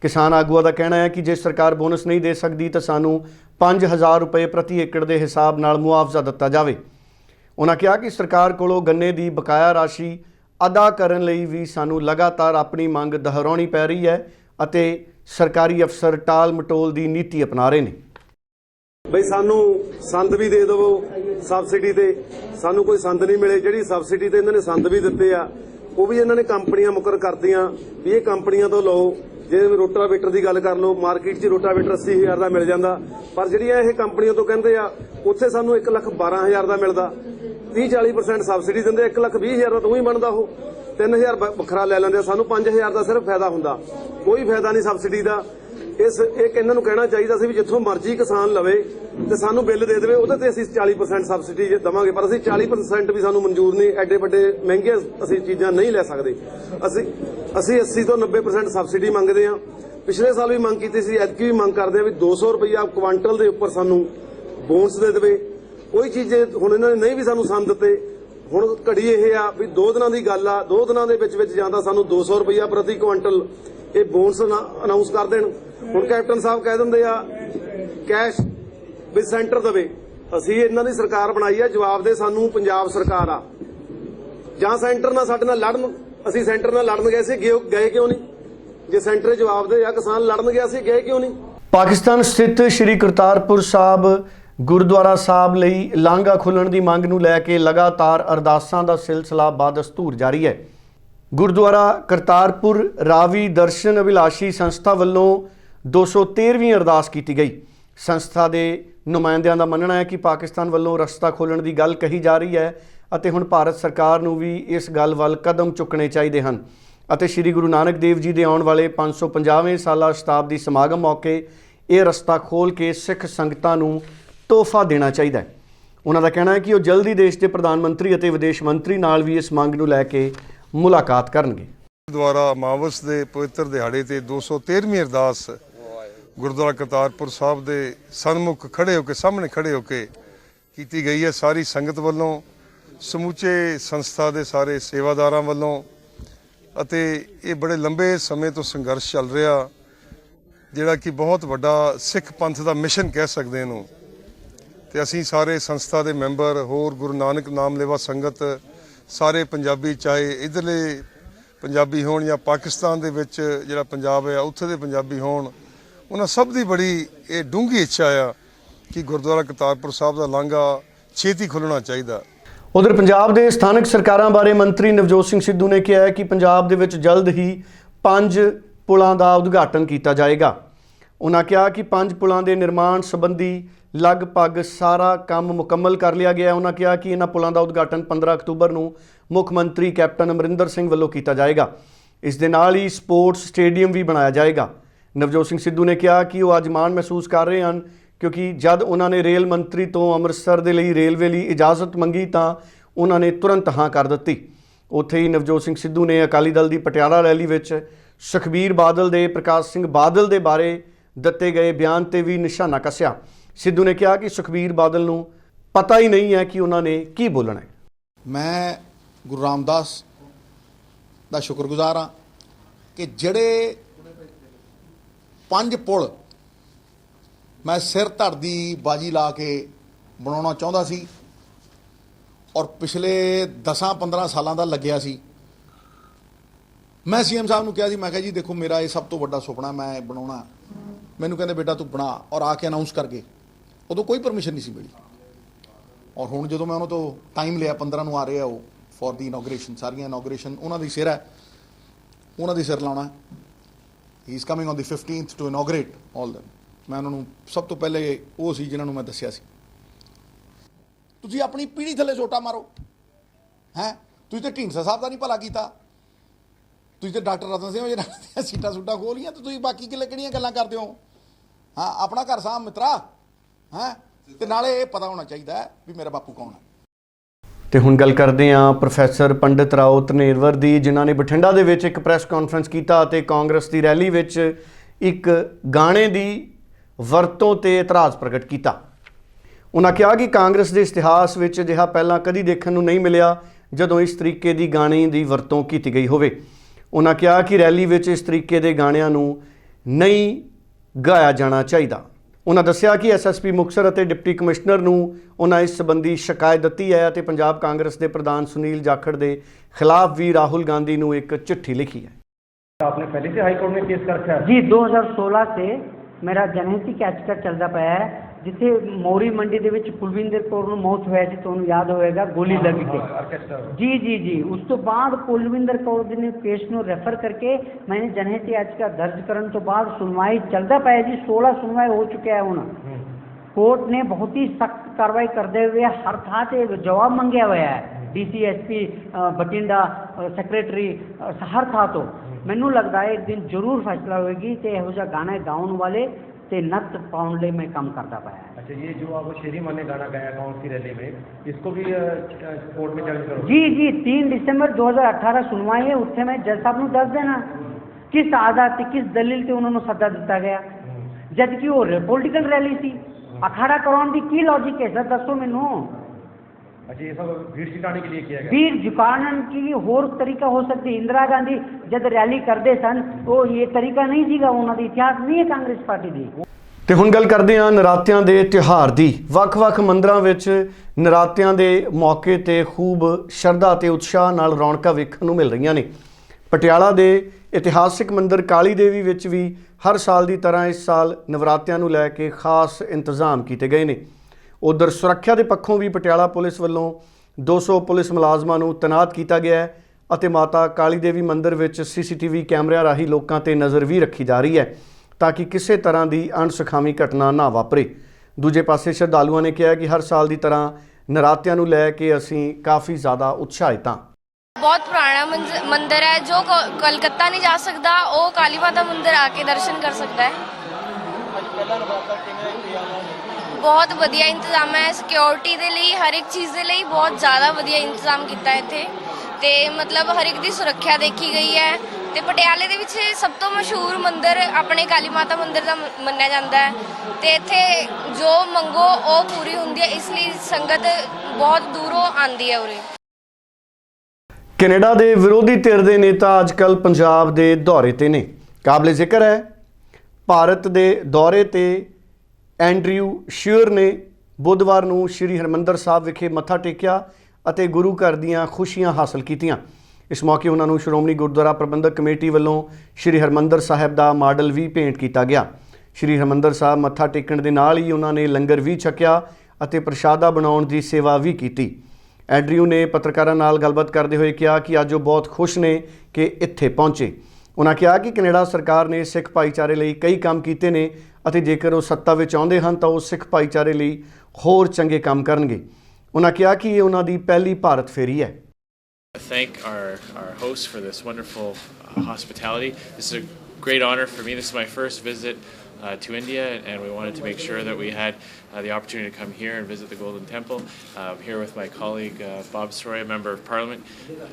[SPEAKER 1] ਕਿਸਾਨ ਆਗੂਆਂ ਦਾ ਕਹਿਣਾ ਹੈ ਕਿ ਜੇ ਸਰਕਾਰ ਬੋਨਸ ਨਹੀਂ ਦੇ ਸਕਦੀ ਤਾਂ ਸਾਨੂੰ 5000 ਰੁਪਏ ਪ੍ਰਤੀ ਏਕੜ ਦੇ ਹਿਸਾਬ ਨਾਲ ਮੁਆਵਜ਼ਾ ਦਿੱਤਾ ਜਾਵੇ। ਉਹਨਾਂ ਕਿਹਾ ਕਿ ਸਰਕਾਰ ਕੋਲੋਂ ਗੰਨੇ ਦੀ ਬਕਾਇਆ ਰਾਸ਼ੀ ਅਦਾ ਕਰਨ ਲਈ ਵੀ ਸਾਨੂੰ ਲਗਾਤਾਰ ਆਪਣੀ ਮੰਗ ਦੁਹਰਾਉਣੀ ਪੈ ਰਹੀ ਹੈ ਅਤੇ ਸਰਕਾਰੀ ਅਫਸਰ ਟਾਲ ਮਟੋਲ ਦੀ ਨੀਤੀ ਅਪਣਾ ਰਹੇ ਨੇ।
[SPEAKER 9] ਬਈ ਸਾਨੂੰ ਸੰਦ ਵੀ ਦੇ ਦਿਵੋ ਸਬਸਿਡੀ ਤੇ। ਸਾਨੂੰ ਕੋਈ ਸੰਦ ਨਹੀਂ ਮਿਲੇ। ਜਿਹੜੀ ਸਬਸਿਡੀ ਤੇ ਇਹਨਾਂ ਨੇ ਸੰਦ ਵੀ ਦਿੱਤੇ ਆ, ਉਹ ਵੀ ਇਹਨਾਂ ਨੇ ਕੰਪਨੀਆਂ ਮੁਕਰ ਕਰਦੀਆਂ ਵੀ ਇਹ ਕੰਪਨੀਆਂ ਤੋਂ ਲਓ। ਜੇ ਰੋਟਾਵੇਟਰ ਦੀ ਗੱਲ ਕਰ ਲਓ ਮਾਰਕੀਟ 'ਚ ਰੋਟਾਵੇਟਰ 80000 ਦਾ ਮਿਲ ਜਾਂਦਾ। ਪਰ ਜਿਹੜੀਆਂ ਇਹ ਕੰਪਨੀਆਂ ਤੋਂ ਕਹਿੰਦੇ ਆ ਉੱਥੇ ਸਾਨੂੰ 1 ਲੱਖ 12000 ਦਾ ਮਿਲਦਾ। 30 40% ਸਬਸਿਡੀ ਦਿੰਦੇ 1 ਲੱਖ 20000 ਦਾ ਤੂੰ ਹੀ ਬਣਦਾ ਉਹ। 3000 ਬ- ਵੱਖਰਾ ਲੈ ਲੈਂਦੇ ਆ, ਸਾਨੂੰ 5000 ਦਾ ਸਿਰਫ ਫਾਇਦਾ ਹੁੰਦਾ। ਕੋਈ ਫਾਇਦਾ ਨਹੀਂ ਸਬਸਿਡੀ ਦਾ। ਇਸ ਇਹ ਇਹਨਾਂ ਨੂੰ ਕਹਿਣਾ ਚਾਹੀਦਾ ਸੀ ਵੀ ਜਿੱਥੋਂ ਮਰਜ਼ੀ ਕਿਸਾਨ ਲਵੇ ਤੇ ਸਾਨੂੰ ਬਿੱਲ ਦੇ ਦੇਵੇ, ਉਹਦੇ ਤੇ ਅਸੀਂ 40% ਸਬਸਿਡੀ ਦਵਾਂਗੇ, ਪਰ ਅਸੀਂ 40% ਵੀ ਸਾਨੂੰ ਮਨਜ਼ੂਰ ਨਹੀਂ, ਐਡੇ ਵੱਡੇ ਮਹਿੰਗੇ ਅਸੀਂ ਚੀਜ਼ਾਂ ਨਹੀਂ ਲੈ ਸਕਦੇ। ਅਸੀਂ ਅਸੀਂ 80 ਤੋਂ 90% ਸਬਸਿਡੀ ਮੰਗਦੇ ਹਾਂ। ਪਿਛਲੇ ਸਾਲ ਵੀ ਮੰਗ ਕੀਤੀ ਸੀ, ਐਤਕੀ ਵੀ ਮੰਗ ਕਰਦੇ ਹਾਂ ਵੀ 200 ਰੁਪਈਆ ਕੁਆਂਟਲ ਦੇ ਉੱਪਰ ਸਾਨੂੰ ਬੋਨਸ ਦੇ ਦੇਵੇ। ਕੋਈ ਚੀਜ਼ ਹੁਣ ਇਹਨਾਂ ਨੇ ਨਹੀਂ ਵੀ ਸਾਨੂੰ ਸੰਦ ਦਿੱਤੇ। ਹੁਣ ਘੜੀ ਇਹ ਆ ਵੀ ਦੋ ਦਿਨਾਂ ਦੀ ਗੱਲ ਆ, ਦੋ ਦਿਨਾਂ ਦੇ ਵਿੱਚ ਵਿੱਚ ਜਾਂਦਾ ਸਾਨੂੰ 200 ਰੁਪਈਆ ਪ੍ਰਤੀ ਕੁਇੰਟਲ ਇਹ ਬੋਨਸ ਅਨਾਉਂਸ ਕਰ ਦੇਣ। ਹੁਣ ਕੈਪਟਨ ਸਾਹਿਬ ਕਹਿ ਦਿੰਦੇ ਆ, ਕੈਸ਼ ਵੀ ਸੈਂਟਰ ਦੇਵੇ। ਅਸੀਂ ਇਹਨਾਂ ਦੀ ਸਰਕਾਰ ਬਣਾਈ ਆ, ਜਵਾਬ ਦੇ ਸਾਨੂੰ ਪੰਜਾਬ ਸਰਕਾਰ ਆ। ਜਾਂ ਸੈਂਟਰ ਨਾਲ ਸਾਡੇ ਨਾਲ ਲੜਨ, ਅਸੀਂ ਸੈਂਟਰ ਨਾਲ ਲੜਨ ਗਏ ਸੀ, ਗਏ ਕਿਉਂ ਨਹੀਂ? ਜੇ ਸੈਂਟਰ ਜਵਾਬ ਦੇ ਜਾਂ ਕਿਸਾਨ ਲੜਨ ਗਿਆ ਸੀ, ਗਏ ਕਿਉਂ ਨਹੀਂ?
[SPEAKER 1] ਪਾਕਿਸਤਾਨ ਸਥਿਤ ਸ੍ਰੀ ਕਰਤਾਰਪੁਰ ਸਾਹਿਬ ਗੁਰਦੁਆਰਾ ਸਾਹਿਬ ਲਈ ਲਾਂਘਾ ਖੁੱਲਣ ਦੀ ਮੰਗ ਨੂੰ ਲੈ ਕੇ ਲਗਾਤਾਰ ਅਰਦਾਸਾਂ ਦਾ ਸਿਲਸਿਲਾ ਬਾਦਸਤੂਰ ਜਾਰੀ ਹੈ। ਗੁਰਦੁਆਰਾ ਕਰਤਾਰਪੁਰ ਰਾਵੀ ਦਰਸ਼ਨ ਅਭਿਲਾਸ਼ੀ ਸੰਸਥਾ ਵੱਲੋਂ 213ਵੀਂ ਅਰਦਾਸ ਕੀਤੀ ਗਈ। ਸੰਸਥਾ ਦੇ ਨੁਮਾਇੰਦਿਆਂ ਦਾ ਮੰਨਣਾ ਹੈ ਕਿ ਪਾਕਿਸਤਾਨ ਵੱਲੋਂ ਰਸਤਾ ਖੋਲਣ ਦੀ ਗੱਲ ਕਹੀ ਜਾ ਰਹੀ ਹੈ ਅਤੇ ਹੁਣ ਭਾਰਤ ਸਰਕਾਰ ਨੂੰ ਵੀ ਇਸ ਗੱਲ ਵੱਲ ਕਦਮ ਚੁੱਕਣੇ ਚਾਹੀਦੇ ਹਨ। ਅਤੇ ਸ੍ਰੀ ਗੁਰੂ ਨਾਨਕ ਦੇਵ ਜੀ ਦੇ ਆਉਣ ਵਾਲੇ 550ਵੇਂ ਸਾਲਾ ਸ਼ਤਾਬਦੀ ਸਮਾਗਮ ਮੌਕੇ ਇਹ ਰਸਤਾ ਖੋਲ ਕੇ ਸਿੱਖ ਸੰਗਤਾਂ ਨੂੰ ਤੋਹਫਾ ਦੇਣਾ ਚਾਹੀਦਾ ਹੈ। ਉਹਨਾਂ ਦਾ ਕਹਿਣਾ ਹੈ ਕਿ ਉਹ ਜਲਦੀ ਦੇਸ਼ ਦੇ ਪ੍ਰਧਾਨ ਮੰਤਰੀ ਅਤੇ ਵਿਦੇਸ਼ ਮੰਤਰੀ ਨਾਲ ਵੀ ਇਸ ਮੰਗ ਨੂੰ ਲੈ ਕੇ ਮੁਲਾਕਾਤ ਕਰਨਗੇ।
[SPEAKER 11] ਦੁਆਰਾ ਮਾਵਸ ਦੇ ਪਵਿੱਤਰ ਦਿਹਾੜੇ ਤੇ 213ਵੀਂ ਅਰਦਾਸ ਗੁਰਦੁਆਰਾ ਕਰਤਾਰਪੁਰ ਸਾਹਿਬ ਦੇ ਸਨਮੁਖ ਖੜੇ ਹੋ ਕੇ, ਸਾਹਮਣੇ ਖੜੇ ਹੋ ਕੇ ਕੀਤੀ ਗਈ ਹੈ ਸਾਰੀ ਸੰਗਤ ਵੱਲੋਂ, ਸਮੁੱਚੇ ਸੰਸਥਾ ਦੇ ਸਾਰੇ ਸੇਵਾਦਾਰਾਂ ਵੱਲੋਂ ਅਤੇ ਇਹ ਬੜੇ ਲੰਬੇ ਸਮੇਂ ਤੋਂ ਸੰਘਰਸ਼ ਚੱਲ ਰਿਹਾ, ਜਿਹੜਾ ਕਿ ਬਹੁਤ ਵੱਡਾ ਸਿੱਖ ਪੰਥ ਦਾ ਮਿਸ਼ਨ ਕਹਿ ਸਕਦੇ ਇਹਨੂੰ। ਤੇ ਅਸੀਂ ਸਾਰੇ ਸੰਸਥਾ ਦੇ ਮੈਂਬਰ, ਹੋਰ ਗੁਰੂ ਨਾਨਕ ਨਾਮ ਲੇਵਾ ਸੰਗਤ, ਸਾਰੇ ਪੰਜਾਬੀ, ਚਾਹੇ ਇਧਰਲੇ ਪੰਜਾਬੀ ਹੋਣ ਜਾਂ ਪਾਕਿਸਤਾਨ ਦੇ ਵਿੱਚ ਜਿਹੜਾ ਪੰਜਾਬ ਹੈ, ਉੱਥੇ ਦੇ ਪੰਜਾਬੀ ਹੋਣ ਉਹਨਾਂ ਸਭ ਦੀ ਬੜੀ ਇਹ ਡੂੰਘੀ ਇੱਛਾ ਆ ਕਿ ਗੁਰਦੁਆਰਾ ਕਰਤਾਰਪੁਰ ਸਾਹਿਬ ਦਾ ਲਾਂਘਾ ਛੇਤੀ ਖੁੱਲਣਾ ਚਾਹੀਦਾ।
[SPEAKER 1] ਉਧਰ ਪੰਜਾਬ ਦੇ ਸਥਾਨਕ ਸਰਕਾਰਾਂ ਬਾਰੇ ਮੰਤਰੀ ਨਵਜੋਤ ਸਿੰਘ ਸਿੱਧੂ ਨੇ ਕਿਹਾ ਹੈ ਕਿ ਪੰਜਾਬ ਦੇ ਵਿੱਚ ਜਲਦ ਹੀ ਪੰਜ ਪੁਲਾਂ ਦਾ ਉਦਘਾਟਨ ਕੀਤਾ ਜਾਏਗਾ। ਉਹਨਾਂ ਕਿਹਾ ਕਿ ਪੰਜ ਪੁਲਾਂ ਦੇ ਨਿਰਮਾਣ ਸੰਬੰਧੀ ਲਗਭਗ ਸਾਰਾ ਕੰਮ ਮੁਕੰਮਲ ਕਰ ਲਿਆ ਗਿਆ ਹੈ। ਉਹਨਾਂ ਕਿਹਾ ਕਿ ਇਹਨਾਂ ਪੁਲਾਂ ਦਾ ਉਦਘਾਟਨ 15 ਅਕਤੂਬਰ ਨੂੰ ਮੁੱਖ ਮੰਤਰੀ ਕੈਪਟਨ ਅਮਰਿੰਦਰ ਸਿੰਘ ਵੱਲੋਂ ਕੀਤਾ ਜਾਏਗਾ। ਇਸ ਦੇ ਨਾਲ ਹੀ ਸਪੋਰਟਸ ਸਟੇਡੀਅਮ ਵੀ ਬਣਾਇਆ ਜਾਏਗਾ। ਨਵਜੋਤ ਸਿੰਘ ਸਿੱਧੂ ਨੇ ਕਿਹਾ ਕਿ ਉਹ ਅੱਜ ਮਾਣ ਮਹਿਸੂਸ ਕਰ ਰਹੇ ਹਨ, ਕਿਉਂਕਿ ਜਦ ਉਹਨਾਂ ਨੇ ਰੇਲ ਮੰਤਰੀ ਤੋਂ ਅੰਮ੍ਰਿਤਸਰ ਦੇ ਲਈ ਰੇਲਵੇ ਲਈ ਇਜਾਜ਼ਤ ਮੰਗੀ ਤਾਂ ਉਹਨਾਂ ਨੇ ਤੁਰੰਤ ਹਾਂ ਕਰ ਦਿੱਤੀ। ਉੱਥੇ ਹੀ ਨਵਜੋਤ ਸਿੰਘ ਸਿੱਧੂ ਨੇ ਅਕਾਲੀ ਦਲ ਦੀ ਪਟਿਆਲਾ ਰੈਲੀ ਵਿੱਚ ਸੁਖਬੀਰ ਬਾਦਲ ਦੇ, ਪ੍ਰਕਾਸ਼ ਸਿੰਘ ਬਾਦਲ ਦੇ ਬਾਰੇ ਦਿੱਤੇ ਗਏ ਬਿਆਨ ਤੇ ਵੀ ਨਿਸ਼ਾਨਾ ਕੱਸਿਆ। ਸਿੱਧੂ ਨੇ ਕਿਹਾ ਕਿ ਸੁਖਬੀਰ ਬਾਦਲ ਨੂੰ ਪਤਾ ਹੀ ਨਹੀਂ ਹੈ ਕਿ ਉਹਨਾਂ ਨੇ ਕੀ ਬੋਲਣਾ ਹੈ।
[SPEAKER 5] ਮੈਂ ਗੁਰੂ ਰਾਮਦਾਸ ਦਾ ਸ਼ੁਕਰਗੁਜ਼ਾਰ ਹਾਂ ਕਿ ਜਿਹੜੇ ਪੰਜ ਪੁਲ ਮੈਂ ਸਿਰ ਧੜ ਦੀ ਬਾਜੀ ਲਾ ਕੇ ਬਣਾਉਣਾ ਚਾਹੁੰਦਾ ਸੀ ਔਰ ਪਿਛਲੇ 10-15 ਸਾਲਾਂ ਦਾ ਲੱਗਿਆ ਸੀ। ਮੈਂ ਸੀਐਮ ਸਾਹਿਬ ਨੂੰ ਕਿਹਾ ਸੀ, ਮੈਂ ਕਿਹਾ ਜੀ, ਦੇਖੋ ਮੇਰਾ ਇਹ ਸਭ ਤੋਂ ਵੱਡਾ ਸੁਪਨਾ ਮੈਂ ਬਣਾਉਣਾ। ਮੈਨੂੰ ਕਹਿੰਦੇ, ਬੇਟਾ ਤੂੰ ਬਣਾ ਔਰ ਆ ਕੇ ਅਨਾਉਂਸ ਕਰਕੇ। ਉਦੋਂ ਕੋਈ ਪਰਮਿਸ਼ਨ ਨਹੀਂ ਸੀ ਮਿਲੀ। ਔਰ ਹੁਣ ਜਦੋਂ ਮੈਂ ਉਹਨਾਂ ਤੋਂ ਟਾਈਮ ਲਿਆ 15 ਨੂੰ ਆ ਰਹੇ ਆ ਉਹ ਫॉर ਦੀ ਇਨੋਗ੍ਰੇਸ਼ਨ ਸਾਰੀਆਂ ਇਨੋਗ੍ਰੇਸ਼ਨ ਉਹਨਾਂ ਦੀ ਸਿਰ ਹੈ। ਉਹਨਾਂ ਦੀ ਸਿਰ ਲਾਉਣਾ ਹੀ is coming on the 15th to inaugurate all them. ਮੈਂ ਉਹਨਾਂ ਨੂੰ ਸਭ ਤੋਂ ਪਹਿਲੇ ਉਹ ਸੀ ਜਿਨ੍ਹਾਂ ਨੂੰ ਮੈਂ ਦੱਸਿਆ ਸੀ। ਤੁਸੀਂ ਆਪਣੀ ਪੀੜੀ ਥੱਲੇ ਛੋਟਾ ਮਾਰੋ। ਹੈ? ਤੁਸੀਂ ਤੇ ਢੀਂਡਸਾ ਸਾਹਿਬ ਦਾ ਨਹੀਂ ਭਲਾ ਕੀਤਾ। ਤੁਸੀਂ ਤੇ ਡਾਕਟਰ ਰਤਨ ਸਿੰਘ ਜਿਹੜਾ ਦੀਆਂ ਸੀਟਾਂ ਸੂਟਾਂ ਖੋਲੀਆਂ ਤੇ ਤੁਸੀਂ ਬਾਕੀ ਕਿਲੇ ਕਿਹੜੀਆਂ ਗੱਲਾਂ ਕਰਦੇ ਹੋ? ਹਾਂ, ਆਪਣਾ ਘਰ ਸਾਹ ਮਿੱਤਰਾ। ਹੈ? ਤੇ ਨਾਲੇ ਇਹ ਪਤਾ ਹੋਣਾ ਚਾਹੀਦਾ ਵੀ ਮੇਰਾ ਬਾਪੂ ਕੌਣ ਹੈ।
[SPEAKER 1] ਤੇ ਹੁਣ ਗੱਲ ਕਰਦੇ ਹਾਂ ਪ੍ਰੋਫੈਸਰ ਪੰਡਿਤ ਰਾਓ ਧਨੇਰਵਰ ਦੀ, ਜਿਨ੍ਹਾਂ ਨੇ ਬਠਿੰਡਾ ਦੇ ਵਿੱਚ ਇੱਕ ਪ੍ਰੈਸ ਕਾਨਫਰੰਸ ਕੀਤਾ ਅਤੇ ਕਾਂਗਰਸ ਦੀ ਰੈਲੀ ਵਿੱਚ ਇੱਕ ਗਾਣੇ ਦੀ ਵਰਤੋਂ ਤੇ ਇਤਰਾਜ਼ ਪ੍ਰਗਟ ਕੀਤਾ। ਉਹਨਾਂ ਕਿਹਾ ਕਿ ਕਾਂਗਰਸ ਦੇ ਇਤਿਹਾਸ ਵਿੱਚ ਅਜਿਹਾ ਪਹਿਲਾਂ ਕਦੀ ਦੇਖਣ ਨੂੰ ਨਹੀਂ ਮਿਲਿਆ ਜਦੋਂ ਇਸ ਤਰੀਕੇ ਦੀ ਗਾਣੇ ਦੀ ਵਰਤੋਂ ਕੀਤੀ ਗਈ ਹੋਵੇ। ਉਹਨਾਂ ਕਿਹਾ ਕਿ ਰੈਲੀ ਵਿੱਚ ਇਸ ਤਰੀਕੇ ਦੇ ਗਾਣਿਆਂ ਨੂੰ ਨਹੀਂ ਗਾਇਆ ਜਾਣਾ ਚਾਹੀਦਾ। ਉਹਨਾਂ ਦੱਸਿਆ ਕਿ ਐਸਐਸਪੀ ਮੁਕਸਰ ਅਤੇ ਡਿਪਟੀ ਕਮਿਸ਼ਨਰ ਨੂੰ ਉਹਨਾਂ ਇਸ ਸੰਬੰਧੀ ਸ਼ਿਕਾਇਤ ਦਿੱਤੀ ਹੈ ਅਤੇ ਪੰਜਾਬ ਕਾਂਗਰਸ ਦੇ ਪ੍ਰਧਾਨ ਸੁਨੀਲ ਜਾਖੜ ਦੇ ਖਿਲਾਫ ਵੀ ਰਾਹੁਲ ਗਾਂਧੀ ਨੂੰ ਇੱਕ ਚਿੱਠੀ ਲਿਖੀ ਹੈ
[SPEAKER 4] आपने पहले से हाई कोर्ट में केस कर रखा है
[SPEAKER 12] ਜੀ 2016 से ਮੇਰਾ ਜਨਹਿਤੀ ਕੈਚਕਰ ਚੱਲਦਾ ਪਿਆ ਹੈ ਜਿੱਥੇ ਮੋਰੀ ਮੰਡੀ ਦੇ ਵਿੱਚ ਕੁਲਵਿੰਦਰ ਕੌਰ ਨੂੰ ਮੌਤ ਹੋਇਆ ਜੀ ਤੁਹਾਨੂੰ ਯਾਦ ਹੋਵੇਗਾ ਗੋਲੀ ਲੱਗ ਕੇ ਜੀ ਜੀ ਜੀ। ਉਸ ਤੋਂ ਬਾਅਦ ਕੁਲਵਿੰਦਰ ਕੌਰ ਜੀ ਨੇ ਕੇਸ ਨੂੰ ਰੈਫਰ ਕਰਕੇ ਮੈਂ ਜਨਹਿਤ ਯਾਚਕਾ ਦਰਜ ਕਰਨ ਤੋਂ ਬਾਅਦ ਸੁਣਵਾਈ ਚੱਲਦਾ ਪਿਆ ਜੀ 16 ਸੁਣਵਾਈ ਹੋ ਚੁੱਕਿਆ ਹੈ ਹੁਣ। ਕੋਰਟ ਨੇ ਬਹੁਤ ਹੀ ਸਖਤ ਕਾਰਵਾਈ ਕਰਦੇ ਹੋਏ ਹਰ ਥਾਂ ਤੇ ਜਵਾਬ ਮੰਗਿਆ ਹੋਇਆ ਹੈ। ਡੀਸੀਐਸਪੀ ਬਟਿੰਡਾ ਸੈਕਟਰੀ ਹਰ ਥਾਂ ਤੋਂ। ਮੈਨੂੰ ਲੱਗਦਾ ਹੈ ਇੱਕ ਦਿਨ ਜ਼ਰੂਰ ਫੈਸਲਾ ਹੋਏਗੀ ਤੇ ਇਹੋ ਜਿਹਾ ਗਾਣਾ ਗਾਉਣ ਵਾਲੇ से नत पाउंडले में कम करता पाया। है
[SPEAKER 4] अच्छा ये जो आप शेरी मान ने गाना गाया कौन सी रैली में इसको भी कोर्ट में चैलेंज करो
[SPEAKER 12] जी जी तीन दिसंबर 2018 सुनवाई है उससे मैं जज साहब दस देना। किस आधार से किस दलील से उन्होंने सजा दिता गया? हम्म। जबकि वो पॉलिटिकल रैली थी। हम्म। अखाड़ा करवाने की लॉजिक है सर दसो में
[SPEAKER 4] अच्छा ये सब भीड़ जुटाने के लिए किया गया
[SPEAKER 12] ਵੀਰ ਜੁਕਾਣਨ ਕੀ ਹੋਰ ਤਰੀਕਾ ਹੋ ਸਕਦੀ ਇੰਦਰਾ ਗਾਂਧੀ ਜਦ ਰੈਲੀ ਕਰਦੇ ਸਨ ਉਹ ਇਹ ਤਰੀਕਾ ਨਹੀਂ ਸੀਗਾ ਉਹਨਾਂ ਦੀ ਇਤਿਹਾਸ ਨਹੀਂ ਹੈ ਕਾਂਗਰਸ ਪਾਰਟੀ ਦੀ
[SPEAKER 1] ਤੇ ਹੁਣ ਗੱਲ ਕਰਦੇ ਹਾਂ ਨਰਾਤਿਆਂ ਦੇ ਤਿਉਹਾਰ ਦੀ ਵੱਖ-ਵੱਖ ਮੰਦਰਾਂ ਵਿੱਚ ਨਰਾਤਿਆਂ ਦੇ ਮੌਕੇ ਤੇ ਖੂਬ ਸ਼ਰਧਾ ਤੇ ਉਤਸ਼ਾਹ ਨਾਲ ਰੌਣਕਾਂ ਵੇਖਣ ਨੂੰ ਮਿਲ ਰਹੀਆਂ ਨੇ ਪਟਿਆਲਾ ਦੇ ਇਤਿਹਾਸਿਕ ਮੰਦਿਰ ਕਾਲੀ ਦੇਵੀ ਵਿੱਚ ਵੀ ਹਰ ਸਾਲ ਦੀ ਤਰ੍ਹਾਂ ਇਸ ਸਾਲ ਨਵਰਾਤਿਆਂ ਨੂੰ ਲੈ ਕੇ ਖਾਸ ਇੰਤਜ਼ਾਮ ਕੀਤੇ ਗਏ ਨੇ ਉਧਰ ਸੁਰੱਖਿਆ ਦੇ ਪੱਖੋਂ ਵੀ ਪਟਿਆਲਾ ਪੁਲਿਸ ਵੱਲੋਂ 200 ਪੁਲਿਸ ਮੁਲਾਜ਼ਮਾਂ ਨੂੰ ਤੈਨਾਤ ਕੀਤਾ ਗਿਆ ਹੈ ਅਤੇ ਮਾਤਾ ਕਾਲੀ ਦੇਵੀ ਮੰਦਿਰ ਵਿੱਚ ਸੀਸੀਟੀਵੀ ਕੈਮਰਿਆਂ ਰਾਹੀਂ ਲੋਕਾਂ ਤੇ ਨਜ਼ਰ ਵੀ ਰੱਖੀ ਜਾ ਰਹੀ ਹੈ ਤਾਂ ਕਿ ਕਿਸੇ ਤਰ੍ਹਾਂ ਦੀ ਅਣਸੁਖਾਵੀ ਘਟਨਾ ਨਾ ਵਾਪਰੇ। ਦੂਜੇ ਪਾਸੇ ਸ਼ਰਧਾਲੂਆਂ ਨੇ ਕਿਹਾ ਕਿ ਹਰ ਸਾਲ ਦੀ ਤਰ੍ਹਾਂ ਨਰਾਤਿਆਂ ਨੂੰ ਲੈ ਕੇ ਅਸੀਂ ਕਾਫੀ ਜ਼ਿਆਦਾ ਉਤਸ਼ਾਹਿਤ ਹਾਂ।
[SPEAKER 13] ਬਹੁਤ ਪੁਰਾਣਾ ਮੰਜ- ਮੰਦਿਰ ਹੈ, ਜੋ ਕਲਕੱਤਾ ਨਹੀਂ ਜਾ ਸਕਦਾ, ਉਹ ਕਾਲੀ ਮਾਤਾ ਮੰਦਿਰ ਆ ਕੇ ਦਰਸ਼ਨ ਕਰ ਸਕਦਾ ਹੈ। ਬਹੁਤ ਵਧੀਆ ਇੰਤਜ਼ਾਮ ਹੈ ਸਿਕਿਉਰਿਟੀ ਦੇ ਲਈ, ਹਰ ਇੱਕ ਚੀਜ਼ ਦੇ ਲਈ ਬਹੁਤ ਜ਼ਿਆਦਾ ਵਧੀਆ ਇੰਤਜ਼ਾਮ ਕੀਤਾ ਹੈ ਇੱਥੇ। ਤੇ ਮਤਲਬ ਹਰ ਇੱਕ ਦੀ ਸੁਰੱਖਿਆ ਦੇਖੀ ਗਈ ਹੈ। ਤੇ ਪਟਿਆਲੇ ਦੇ ਵਿੱਚ ਸਭ ਤੋਂ ਮਸ਼ਹੂਰ ਮੰਦਿਰ ਆਪਣੇ ਕਾਲੀ ਮਾਤਾ ਮੰਦਿਰ ਦਾ ਮੰਨਿਆ ਜਾਂਦਾ ਹੈ। ਤੇ ਇੱਥੇ ਜੋ ਮੰਗੋ, ਉਹ ਪੂਰੀ ਹੁੰਦੀ ਹੈ, ਇਸ ਲਈ ਸੰਗਤ ਬਹੁਤ ਦੂਰੋਂ ਆਂਦੀ ਹੈ ਉਰੇ।
[SPEAKER 1] ਕੈਨੇਡਾ ਦੇ ਵਿਰੋਧੀ ਧਿਰ ਦੇ ਨੇਤਾ ਅੱਜਕੱਲ ਪੰਜਾਬ ਦੇ ਦੌਰੇ ਤੇ ਨੇ। ਕਾਬਲੇ ਜ਼ਿਕਰ ਹੈ, ਭਾਰਤ ਦੇ ਦੌਰੇ ਤੇ ਐਂਡਰਿਊ ਸ਼ਿਊਰ ਨੇ ਬੁੱਧਵਾਰ ਨੂੰ ਸ੍ਰੀ ਹਰਮੰਦਰ ਸਾਹਿਬ ਵਿਖੇ ਮੱਥਾ ਟੇਕਿਆ ਅਤੇ ਗੁਰੂ ਘਰ ਦੀਆਂ ਖੁਸ਼ੀਆਂ ਹਾਸਲ ਕੀਤੀਆਂ। ਇਸ ਮੌਕੇ ਉਹਨਾਂ ਨੂੰ ਸ਼੍ਰੋਮਣੀ ਗੁਰਦੁਆਰਾ ਪ੍ਰਬੰਧਕ ਕਮੇਟੀ ਵੱਲੋਂ ਸ੍ਰੀ ਹਰਮੰਦਰ ਸਾਹਿਬ ਦਾ ਮਾਡਲ ਵੀ ਭੇਂਟ ਕੀਤਾ ਗਿਆ। ਸ੍ਰੀ ਹਰਮੰਦਰ ਸਾਹਿਬ ਮੱਥਾ ਟੇਕਣ ਦੇ ਨਾਲ ਹੀ ਉਹਨਾਂ ਨੇ ਲੰਗਰ ਵੀ ਛਕਿਆ ਅਤੇ ਪ੍ਰਸ਼ਾਦਾ ਬਣਾਉਣ ਦੀ ਸੇਵਾ ਵੀ ਕੀਤੀ। ਐਂਡਰਿਊ ਨੇ ਪੱਤਰਕਾਰਾਂ ਨਾਲ ਗੱਲਬਾਤ ਕਰਦੇ ਹੋਏ ਕਿਹਾ ਕਿ ਅੱਜ ਉਹ ਬਹੁਤ ਖੁਸ਼ ਨੇ ਕਿ ਇੱਥੇ ਪਹੁੰਚੇ। ਉਹਨਾਂ ਕਿਹਾ ਕਿ ਕੈਨੇਡਾ ਸਰਕਾਰ ਨੇ ਸਿੱਖ ਭਾਈਚਾਰੇ ਲਈ ਕਈ ਕੰਮ ਕੀਤੇ ਨੇ ਅਤੇ ਜੇਕਰ ਉਹ ਸੱਤਾ ਵਿੱਚ ਆਉਂਦੇ ਹਨ ਤਾਂ ਉਹ ਸਿੱਖ ਭਾਈਚਾਰੇ ਲਈ ਹੋਰ ਚੰਗੇ ਕੰਮ ਕਰਨਗੇ ਉਹਨਾਂ ਕਿਹਾ ਕਿ ਇਹ ਉਹਨਾਂ ਦੀ ਪਹਿਲੀ ਭਾਰਤ ਫੇਰੀ ਹੈ
[SPEAKER 14] thank our, our hosts for this wonderful uh, hospitality. This is a great honor for me. This is my first visit uh, to India, and we wanted to make sure that we had uh, the opportunity to come here and visit the Golden Temple. Uh, I'm here with my colleague uh, Bob Soroy, a member of Parliament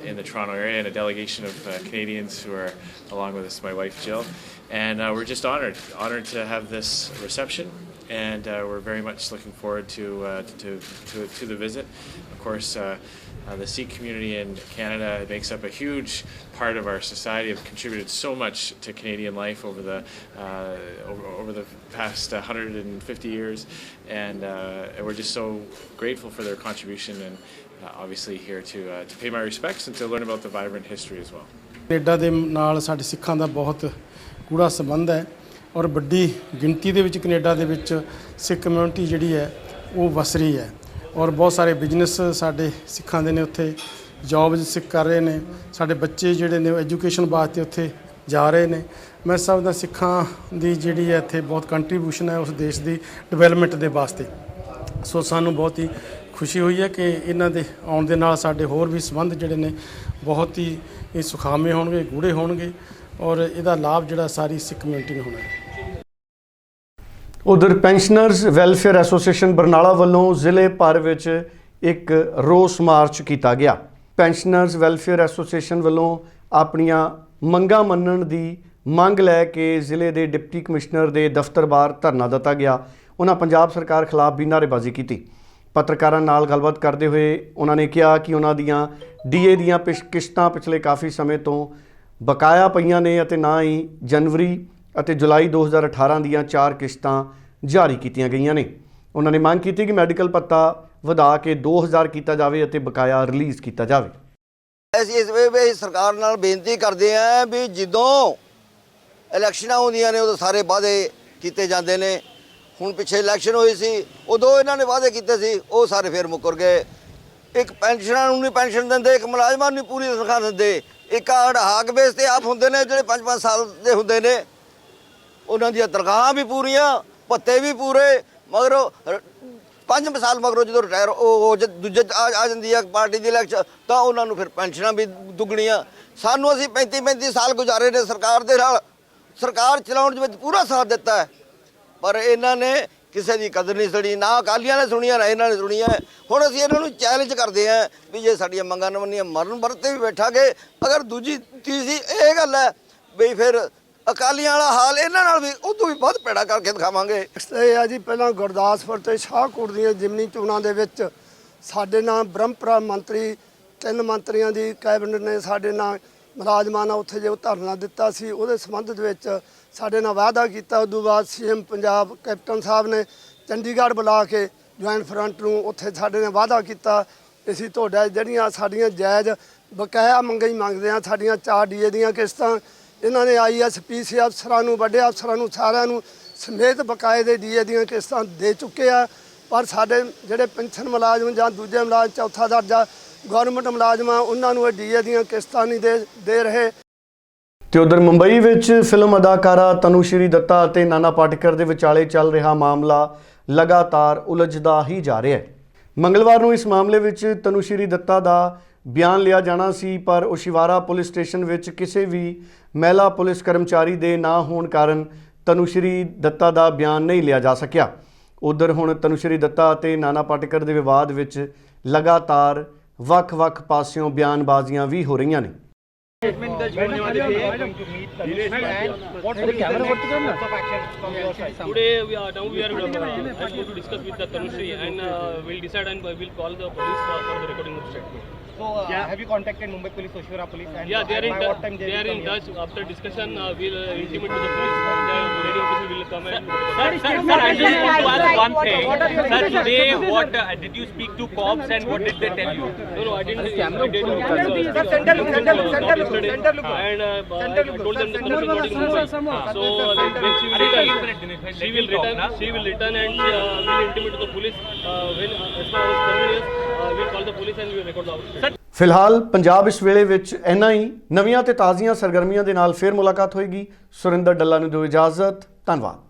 [SPEAKER 14] in the Toronto area, and a delegation of uh, Canadians who are along with us, my wife Jill. And uh, we're just honored, honored to have this reception, and uh, we're very much looking forward to, uh, to, to, to the visit. Of course, uh, uh, the Sikh community in Canada makes up a huge part of our society. Have contributed so much to Canadian life over the uh, over, over the past 150 years, and, uh, and we're just so grateful for their contribution. And uh, obviously here to uh, to pay my respects and to learn about the vibrant history as well.
[SPEAKER 15] Canada ਦੇ ਨਾਲ ਸਾਡੇ ਸਿੱਖਾਂ ਦਾ ਬਹੁਤ ਗੂੜਾ ਸੰਬੰਧ ਹੈ ਔਰ ਵੱਡੀ ਗਿਣਤੀ ਦੇ ਵਿੱਚ ਕੈਨੇਡਾ ਦੇ ਵਿੱਚ ਸਿੱਖ ਕਮਿਊਨਿਟੀ ਜਿਹੜੀ ਹੈ ਉਹ ਵਸ ਰਹੀ ਹੈ ਔਰ ਬਹੁਤ ਸਾਰੇ ਬਿਜ਼ਨਸ ਸਾਡੇ ਸਿੱਖਾਂ ਦੇ ਨੇ ਉੱਥੇ ਜੌਬਸ ਸਿੱਖ ਕਰ ਰਹੇ ਨੇ, ਸਾਡੇ ਬੱਚੇ ਜਿਹੜੇ ਨੇ ਐਜੂਕੇਸ਼ਨ ਵਾਸਤੇ ਉੱਥੇ ਜਾ ਰਹੇ ਨੇ। ਮੈਂ ਸਮਝਦਾ ਸਿੱਖਾਂ ਦੀ ਜਿਹੜੀ ਹੈ ਇੱਥੇ ਬਹੁਤ ਕੰਟਰੀਬਿਊਸ਼ਨ ਹੈ ਉਸ ਦੇਸ਼ ਦੀ ਡਿਵੈਲਪਮੈਂਟ ਦੇ ਵਾਸਤੇ। ਸੋ ਸਾਨੂੰ ਬਹੁਤ ਹੀ ਖੁਸ਼ੀ ਹੋਈ ਹੈ ਕਿ ਇਹਨਾਂ ਦੇ ਆਉਣ ਦੇ ਨਾਲ ਸਾਡੇ ਹੋਰ ਵੀ ਸੰਬੰਧ ਜਿਹੜੇ ਨੇ ਬਹੁਤ ਹੀ ਇਹ ਸੁਖਾਵੇਂ ਹੋਣਗੇ, ਗੂੜੇ ਹੋਣਗੇ ਔਰ ਇਹਦਾ ਲਾਭ ਜਿਹੜਾ ਸਾਰੀ ਸਿੱਖ ਕਮਿਊਨਿਟੀ ਨੂੰ ਹੋਣਾ ਹੈ।
[SPEAKER 1] ਉਧਰ ਪੈਨਸ਼ਨਰਸ ਵੈਲਫੇਅਰ ਐਸੋਸੀਏਸ਼ਨ ਬਰਨਾਲਾ ਵੱਲੋਂ ਜ਼ਿਲ੍ਹੇ ਭਰ ਵਿੱਚ ਇੱਕ ਰੋਸ ਮਾਰਚ ਕੀਤਾ ਗਿਆ। ਪੈਨਸ਼ਨਰਸ ਵੈਲਫੇਅਰ ਐਸੋਸੀਏਸ਼ਨ ਵੱਲੋਂ ਆਪਣੀਆਂ ਮੰਗਾਂ ਮੰਨਣ ਦੀ ਮੰਗ ਲੈ ਕੇ ਜ਼ਿਲ੍ਹੇ ਦੇ ਡਿਪਟੀ ਕਮਿਸ਼ਨਰ ਦੇ ਦਫ਼ਤਰ ਬਾਹਰ ਧਰਨਾ ਦਿੱਤਾ ਗਿਆ। ਉਹਨਾਂ ਪੰਜਾਬ ਸਰਕਾਰ ਖਿਲਾਫ ਵੀ ਨਾਅਰੇਬਾਜ਼ੀ ਕੀਤੀ। ਪੱਤਰਕਾਰਾਂ ਨਾਲ ਗੱਲਬਾਤ ਕਰਦੇ ਹੋਏ ਉਹਨਾਂ ਨੇ ਕਿਹਾ ਕਿ ਉਹਨਾਂ ਦੀਆਂ ਡੀਏ ਦੀਆਂ ਪਿਛ- ਕਿਸ਼ਤਾਂ ਪਿਛਲੇ ਕਾਫੀ ਸਮੇਂ ਤੋਂ ਬਕਾਇਆ ਪਈਆਂ ਨੇ ਅਤੇ ਨਾ ਹੀ ਜਨਵਰੀ ਅਤੇ ਜੁਲਾਈ 2018 ਦੀਆਂ ਚਾਰ ਕਿਸ਼ਤਾਂ ਜਾਰੀ ਕੀਤੀਆਂ ਗਈਆਂ ਨੇ। ਉਹਨਾਂ ਨੇ ਮੰਗ ਕੀਤੀ ਕਿ ਮੈਡੀਕਲ ਭੱਤਾ ਵਧਾ ਕੇ 2000 ਕੀਤਾ ਜਾਵੇ ਅਤੇ ਬਕਾਇਆ ਰਿਲੀਜ਼ ਕੀਤਾ ਜਾਵੇ।
[SPEAKER 16] ਅਸੀਂ ਇਸ ਵੇਲੇ ਵੀ ਸਰਕਾਰ ਨਾਲ ਬੇਨਤੀ ਕਰਦੇ ਆਂ ਵੀ ਜਦੋਂ ਇਲੈਕਸ਼ਨਾਂ ਹੁੰਦੀਆਂ ਨੇ, ਉਦੋਂ ਸਾਰੇ ਵਾਅਦੇ ਕੀਤੇ ਜਾਂਦੇ ਨੇ। ਹੁਣ ਪਿੱਛੇ ਇਲੈਕਸ਼ਨ ਹੋਈ ਸੀ, ਉਦੋਂ ਇਹਨਾਂ ਨੇ ਵਾਅਦੇ ਕੀਤੇ ਸੀ, ਉਹ ਸਾਰੇ ਫੇਰ ਮੁੱਕਰ ਗਏ। ਇੱਕ ਪੈਨਸ਼ਨਾਂ ਨੂੰ ਨਹੀਂ ਪੈਨਸ਼ਨ ਦਿੰਦੇ, ਇੱਕ ਮੁਲਾਜ਼ਮਾਂ ਨੂੰ ਪੂਰੀ ਤਨਖਾਹ ਦਿੰਦੇ। ਇੱਕ ਅੜਹਾਕ ਬੇਸ ਤੇ ਆਪ ਹੁੰਦੇ ਨੇ, ਜਿਹੜੇ 5-5 ਸਾਲ ਦੇ ਹੁੰਦੇ ਨੇ। ਉਹਨਾਂ ਦੀਆਂ ਤਨਖਾਹਾਂ ਵੀ ਪੂਰੀਆਂ, ਭੱਤੇ ਵੀ ਪੂਰੇ, ਮਗਰ ਪੰਜ ਸਾਲ ਮਗਰੋਂ ਜਦੋਂ ਰਿਟਾਇਰ ਉਹ ਉਹ ਜ- ਦੂਜੇ 'ਚ ਆ ਆ ਜਾਂਦੀ ਹੈ ਪਾਰਟੀ ਦੀ ਇਲੈਕਸ਼ਨ ਤਾਂ ਉਹਨਾਂ ਨੂੰ ਫਿਰ ਪੈਨਸ਼ਨਾਂ ਵੀ ਦੁੱਗਣੀਆਂ। ਸਾਨੂੰ ਅਸੀਂ 35 35 ਸਾਲ ਗੁਜ਼ਾਰੇ ਨੇ ਸਰਕਾਰ ਦੇ ਨਾਲ। ਸਰਕਾਰ ਚਲਾਉਣ ਦੇ ਵਿੱਚ ਪੂਰਾ ਸਾਥ ਦਿੱਤਾ ਹੈ। ਪਰ ਇਹਨਾਂ ਨੇ ਕਿਸੇ ਦੀ ਕਦਰ ਨਹੀਂ ਸੁਣੀ, ਨਾ ਅਕਾਲੀਆਂ ਨੇ ਸੁਣੀਆਂ, ਨਾ ਇਹਨਾਂ ਨੇ ਸੁਣੀਆਂ ਹੁਣ ਅਸੀਂ ਇਹਨਾਂ ਨੂੰ ਚੈਲੰਜ ਕਰਦੇ ਆਂ ਵੀ ਜੇ ਸਾਡੀਆਂ ਮੰਗਾਂ ਨਾ ਮੰਨੀਆਂ ਮਰਨ ਵਰਤੇ ਵੀ ਬੈਠਾਂਗੇ, ਅਗਰ ਦੂਜੀ ਤੀਜੀ ਇਹ ਗੱਲ ਹੈ ਵੀ ਫਿਰ ਅਕਾਲੀਆਂ ਵਾਲਾ ਹਾਲ ਇਹਨਾਂ ਨਾਲ ਵੀ ਉਦੋਂ ਵੀ ਵੱਧ ਪੈੜਾ ਕਰਕੇ ਦਿਖਾਵਾਂਗੇ।
[SPEAKER 17] ਇਹ ਆ ਜੀ, ਪਹਿਲਾਂ ਗੁਰਦਾਸਪੁਰ ਤੇ ਸ਼ਾਹਕੋਟ ਦੀਆਂ ਜਿਮਨੀ ਚੋਣਾਂ ਦੇ ਵਿੱਚ ਸਾਡੇ ਨਾਲ ਬ੍ਰਹਮਪੁਰਾ ਮੰਤਰੀ, ਤਿੰਨ ਮੰਤਰੀਆਂ ਦੀ ਕੈਬਨਿਟ ਨੇ ਸਾਡੇ ਨਾਲ ਮੁਲਾਜ਼ਮਾਂ ਨਾਲ ਉੱਥੇ ਜੋ ਧਰਨਾ ਦਿੱਤਾ ਸੀ, ਉਹਦੇ ਸੰਬੰਧ ਦੇ ਵਿੱਚ ਸਾਡੇ ਨਾਲ ਵਾਅਦਾ ਕੀਤਾ। ਉਦੋਂ ਬਾਅਦ ਸੀਐਮ ਪੰਜਾਬ ਕੈਪਟਨ ਸਾਹਿਬ ਨੇ ਚੰਡੀਗੜ੍ਹ ਬੁਲਾ ਕੇ ਜੁਆਇੰਟ ਫਰੰਟ ਨੂੰ ਉੱਥੇ ਸਾਡੇ ਨਾਲ ਵਾਅਦਾ ਕੀਤਾ। ਅਸੀਂ ਤੁਹਾਡਾ ਜਿਹੜੀਆਂ ਸਾਡੀਆਂ ਜਾਇਜ਼ ਬਕਾਇਆ ਮੰਗਾਈ ਮੰਗਦੇ ਆ ਸਾਡੀਆਂ ਚਾਰ ਡੀਏ ਦੀਆਂ ਕਿਸ਼ਤਾਂ ਇਹਨਾਂ ਨੇ ਆਈਐਸਪੀਸੀ ਅਫਸਰਾਂ ਨੂੰ, ਵੱਡੇ ਅਫਸਰਾਂ ਨੂੰ, ਸਾਰਿਆਂ ਨੂੰ ਸਮੇਤ ਬਕਾਏ ਦੇ ਡੀਏ ਦੀਆਂ ਕਿਸ਼ਤਾਂ ਦੇ ਚੁੱਕੇ ਆ। ਪਰ ਸਾਡੇ ਜਿਹੜੇ ਪੈਨਸ਼ਨ ਮੁਲਾਜ਼ਮ ਜਾਂ ਦੂਜੇ ਮੁਲਾਜ਼ਮ, ਚੌਥਾ ਦਰਜਾ ਗਵਰਨਮੈਂਟ ਮੁਲਾਜ਼ਮ ਆ ਉਹਨਾਂ ਨੂੰ ਇਹ ਡੀਏ ਦੀਆਂ ਕਿਸ਼ਤਾਂ ਨਹੀਂ ਦੇ ਦੇ ਰਹੇ।
[SPEAKER 1] ਤੇ ਉਧਰ ਮੁੰਬਈ ਵਿੱਚ ਫਿਲਮ ਅਦਾਕਾਰਾ ਤਨੁਸ਼ਰੀ ਦੱਤਾ ਅਤੇ ਨਾਨਾ ਪਾਟੇਕਰ ਦੇ ਵਿਚਾਲੇ ਚੱਲ ਰਿਹਾ ਮਾਮਲਾ ਲਗਾਤਾਰ ਉਲਝਦਾ ਹੀ ਜਾ ਰਿਹਾ ਹੈ। ਮੰਗਲਵਾਰ ਨੂੰ ਇਸ ਮਾਮਲੇ ਵਿੱਚ ਤਨੁਸ਼ਰੀ ਦੱਤਾ ਦਾ ਬਿਆਨ ਲਿਆ ਜਾਣਾ ਸੀ, ਪਰ ਓਸ਼ਿਵਾਰਾ ਪੁਲਿਸ ਸਟੇਸ਼ਨ ਵਿੱਚ ਕਿਸੇ ਵੀ ਮਹਿਲਾ ਪੁਲਿਸ ਕਰਮਚਾਰੀ ਦੇ ਨਾ ਹੋਣ ਕਾਰਨ ਤਨੁਸ਼ਰੀ ਦੱਤਾ ਦਾ ਬਿਆਨ ਨਹੀਂ ਲਿਆ ਜਾ ਸਕਿਆ। ਉਧਰ ਹੁਣ ਤਨੁਸ਼ਰੀ ਦੱਤਾ ਅਤੇ ਨਾਨਾ ਪਾਟੇਕਰ ਦੇ ਵਿਵਾਦ ਵਿੱਚ ਲਗਾਤਾਰ ਵੱਖ-ਵੱਖ ਪਾਸਿਓਂ ਬਿਆਨਬਾਜ਼ੀਆਂ ਵੀ ਹੋ ਰਹੀਆਂ ਨੇ।
[SPEAKER 3] statement that you never did. What the camera what the Today we are now we are uh, I to discuss with the Tanushree and uh, we'll decide and we'll call the police uh, for the recording of the statement.
[SPEAKER 4] So uh, yeah. have you contacted Mumbai Police, Oshwara Police? And
[SPEAKER 3] yeah, they are in,
[SPEAKER 4] what time
[SPEAKER 3] they they
[SPEAKER 4] are
[SPEAKER 3] in touch. Here? After discussion, uh, we'll uh, intimate to the police and the radio officer will come and.
[SPEAKER 18] Sir, sir, sir, I just want to ask one thing. Sir, today what uh, did you speak to cops and what did they tell you?
[SPEAKER 3] No, no, I didn't. Camera, did.
[SPEAKER 18] Sir, center, center, center.
[SPEAKER 3] Yesterday,
[SPEAKER 18] center look.
[SPEAKER 3] And uh, I told them the Tanushree is not in Mumbai. So uh, when she will return, she will return. She will return and uh, will intimate to the police. Uh, when uh, as far as convenience, uh, we'll call the police and we'll record the outside.
[SPEAKER 1] ਫਿਲਹਾਲ ਪੰਜਾਬ ਇਸ ਵੇਲੇ ਵਿੱਚ ਇੰਨਾ ਹੀ ਨਵੀਆਂ ਤੇ ਤਾਜ਼ੀਆਂ ਸਰਗਰਮੀਆਂ ਦੇ ਨਾਲ ਫੇਰ ਮੁਲਾਕਾਤ ਹੋਏਗੀ ਸੁਰਿੰਦਰ ਡੱਲਾ ਨੂੰ ਦਿਓ ਇਜਾਜ਼ਤ ਧੰਨਵਾਦ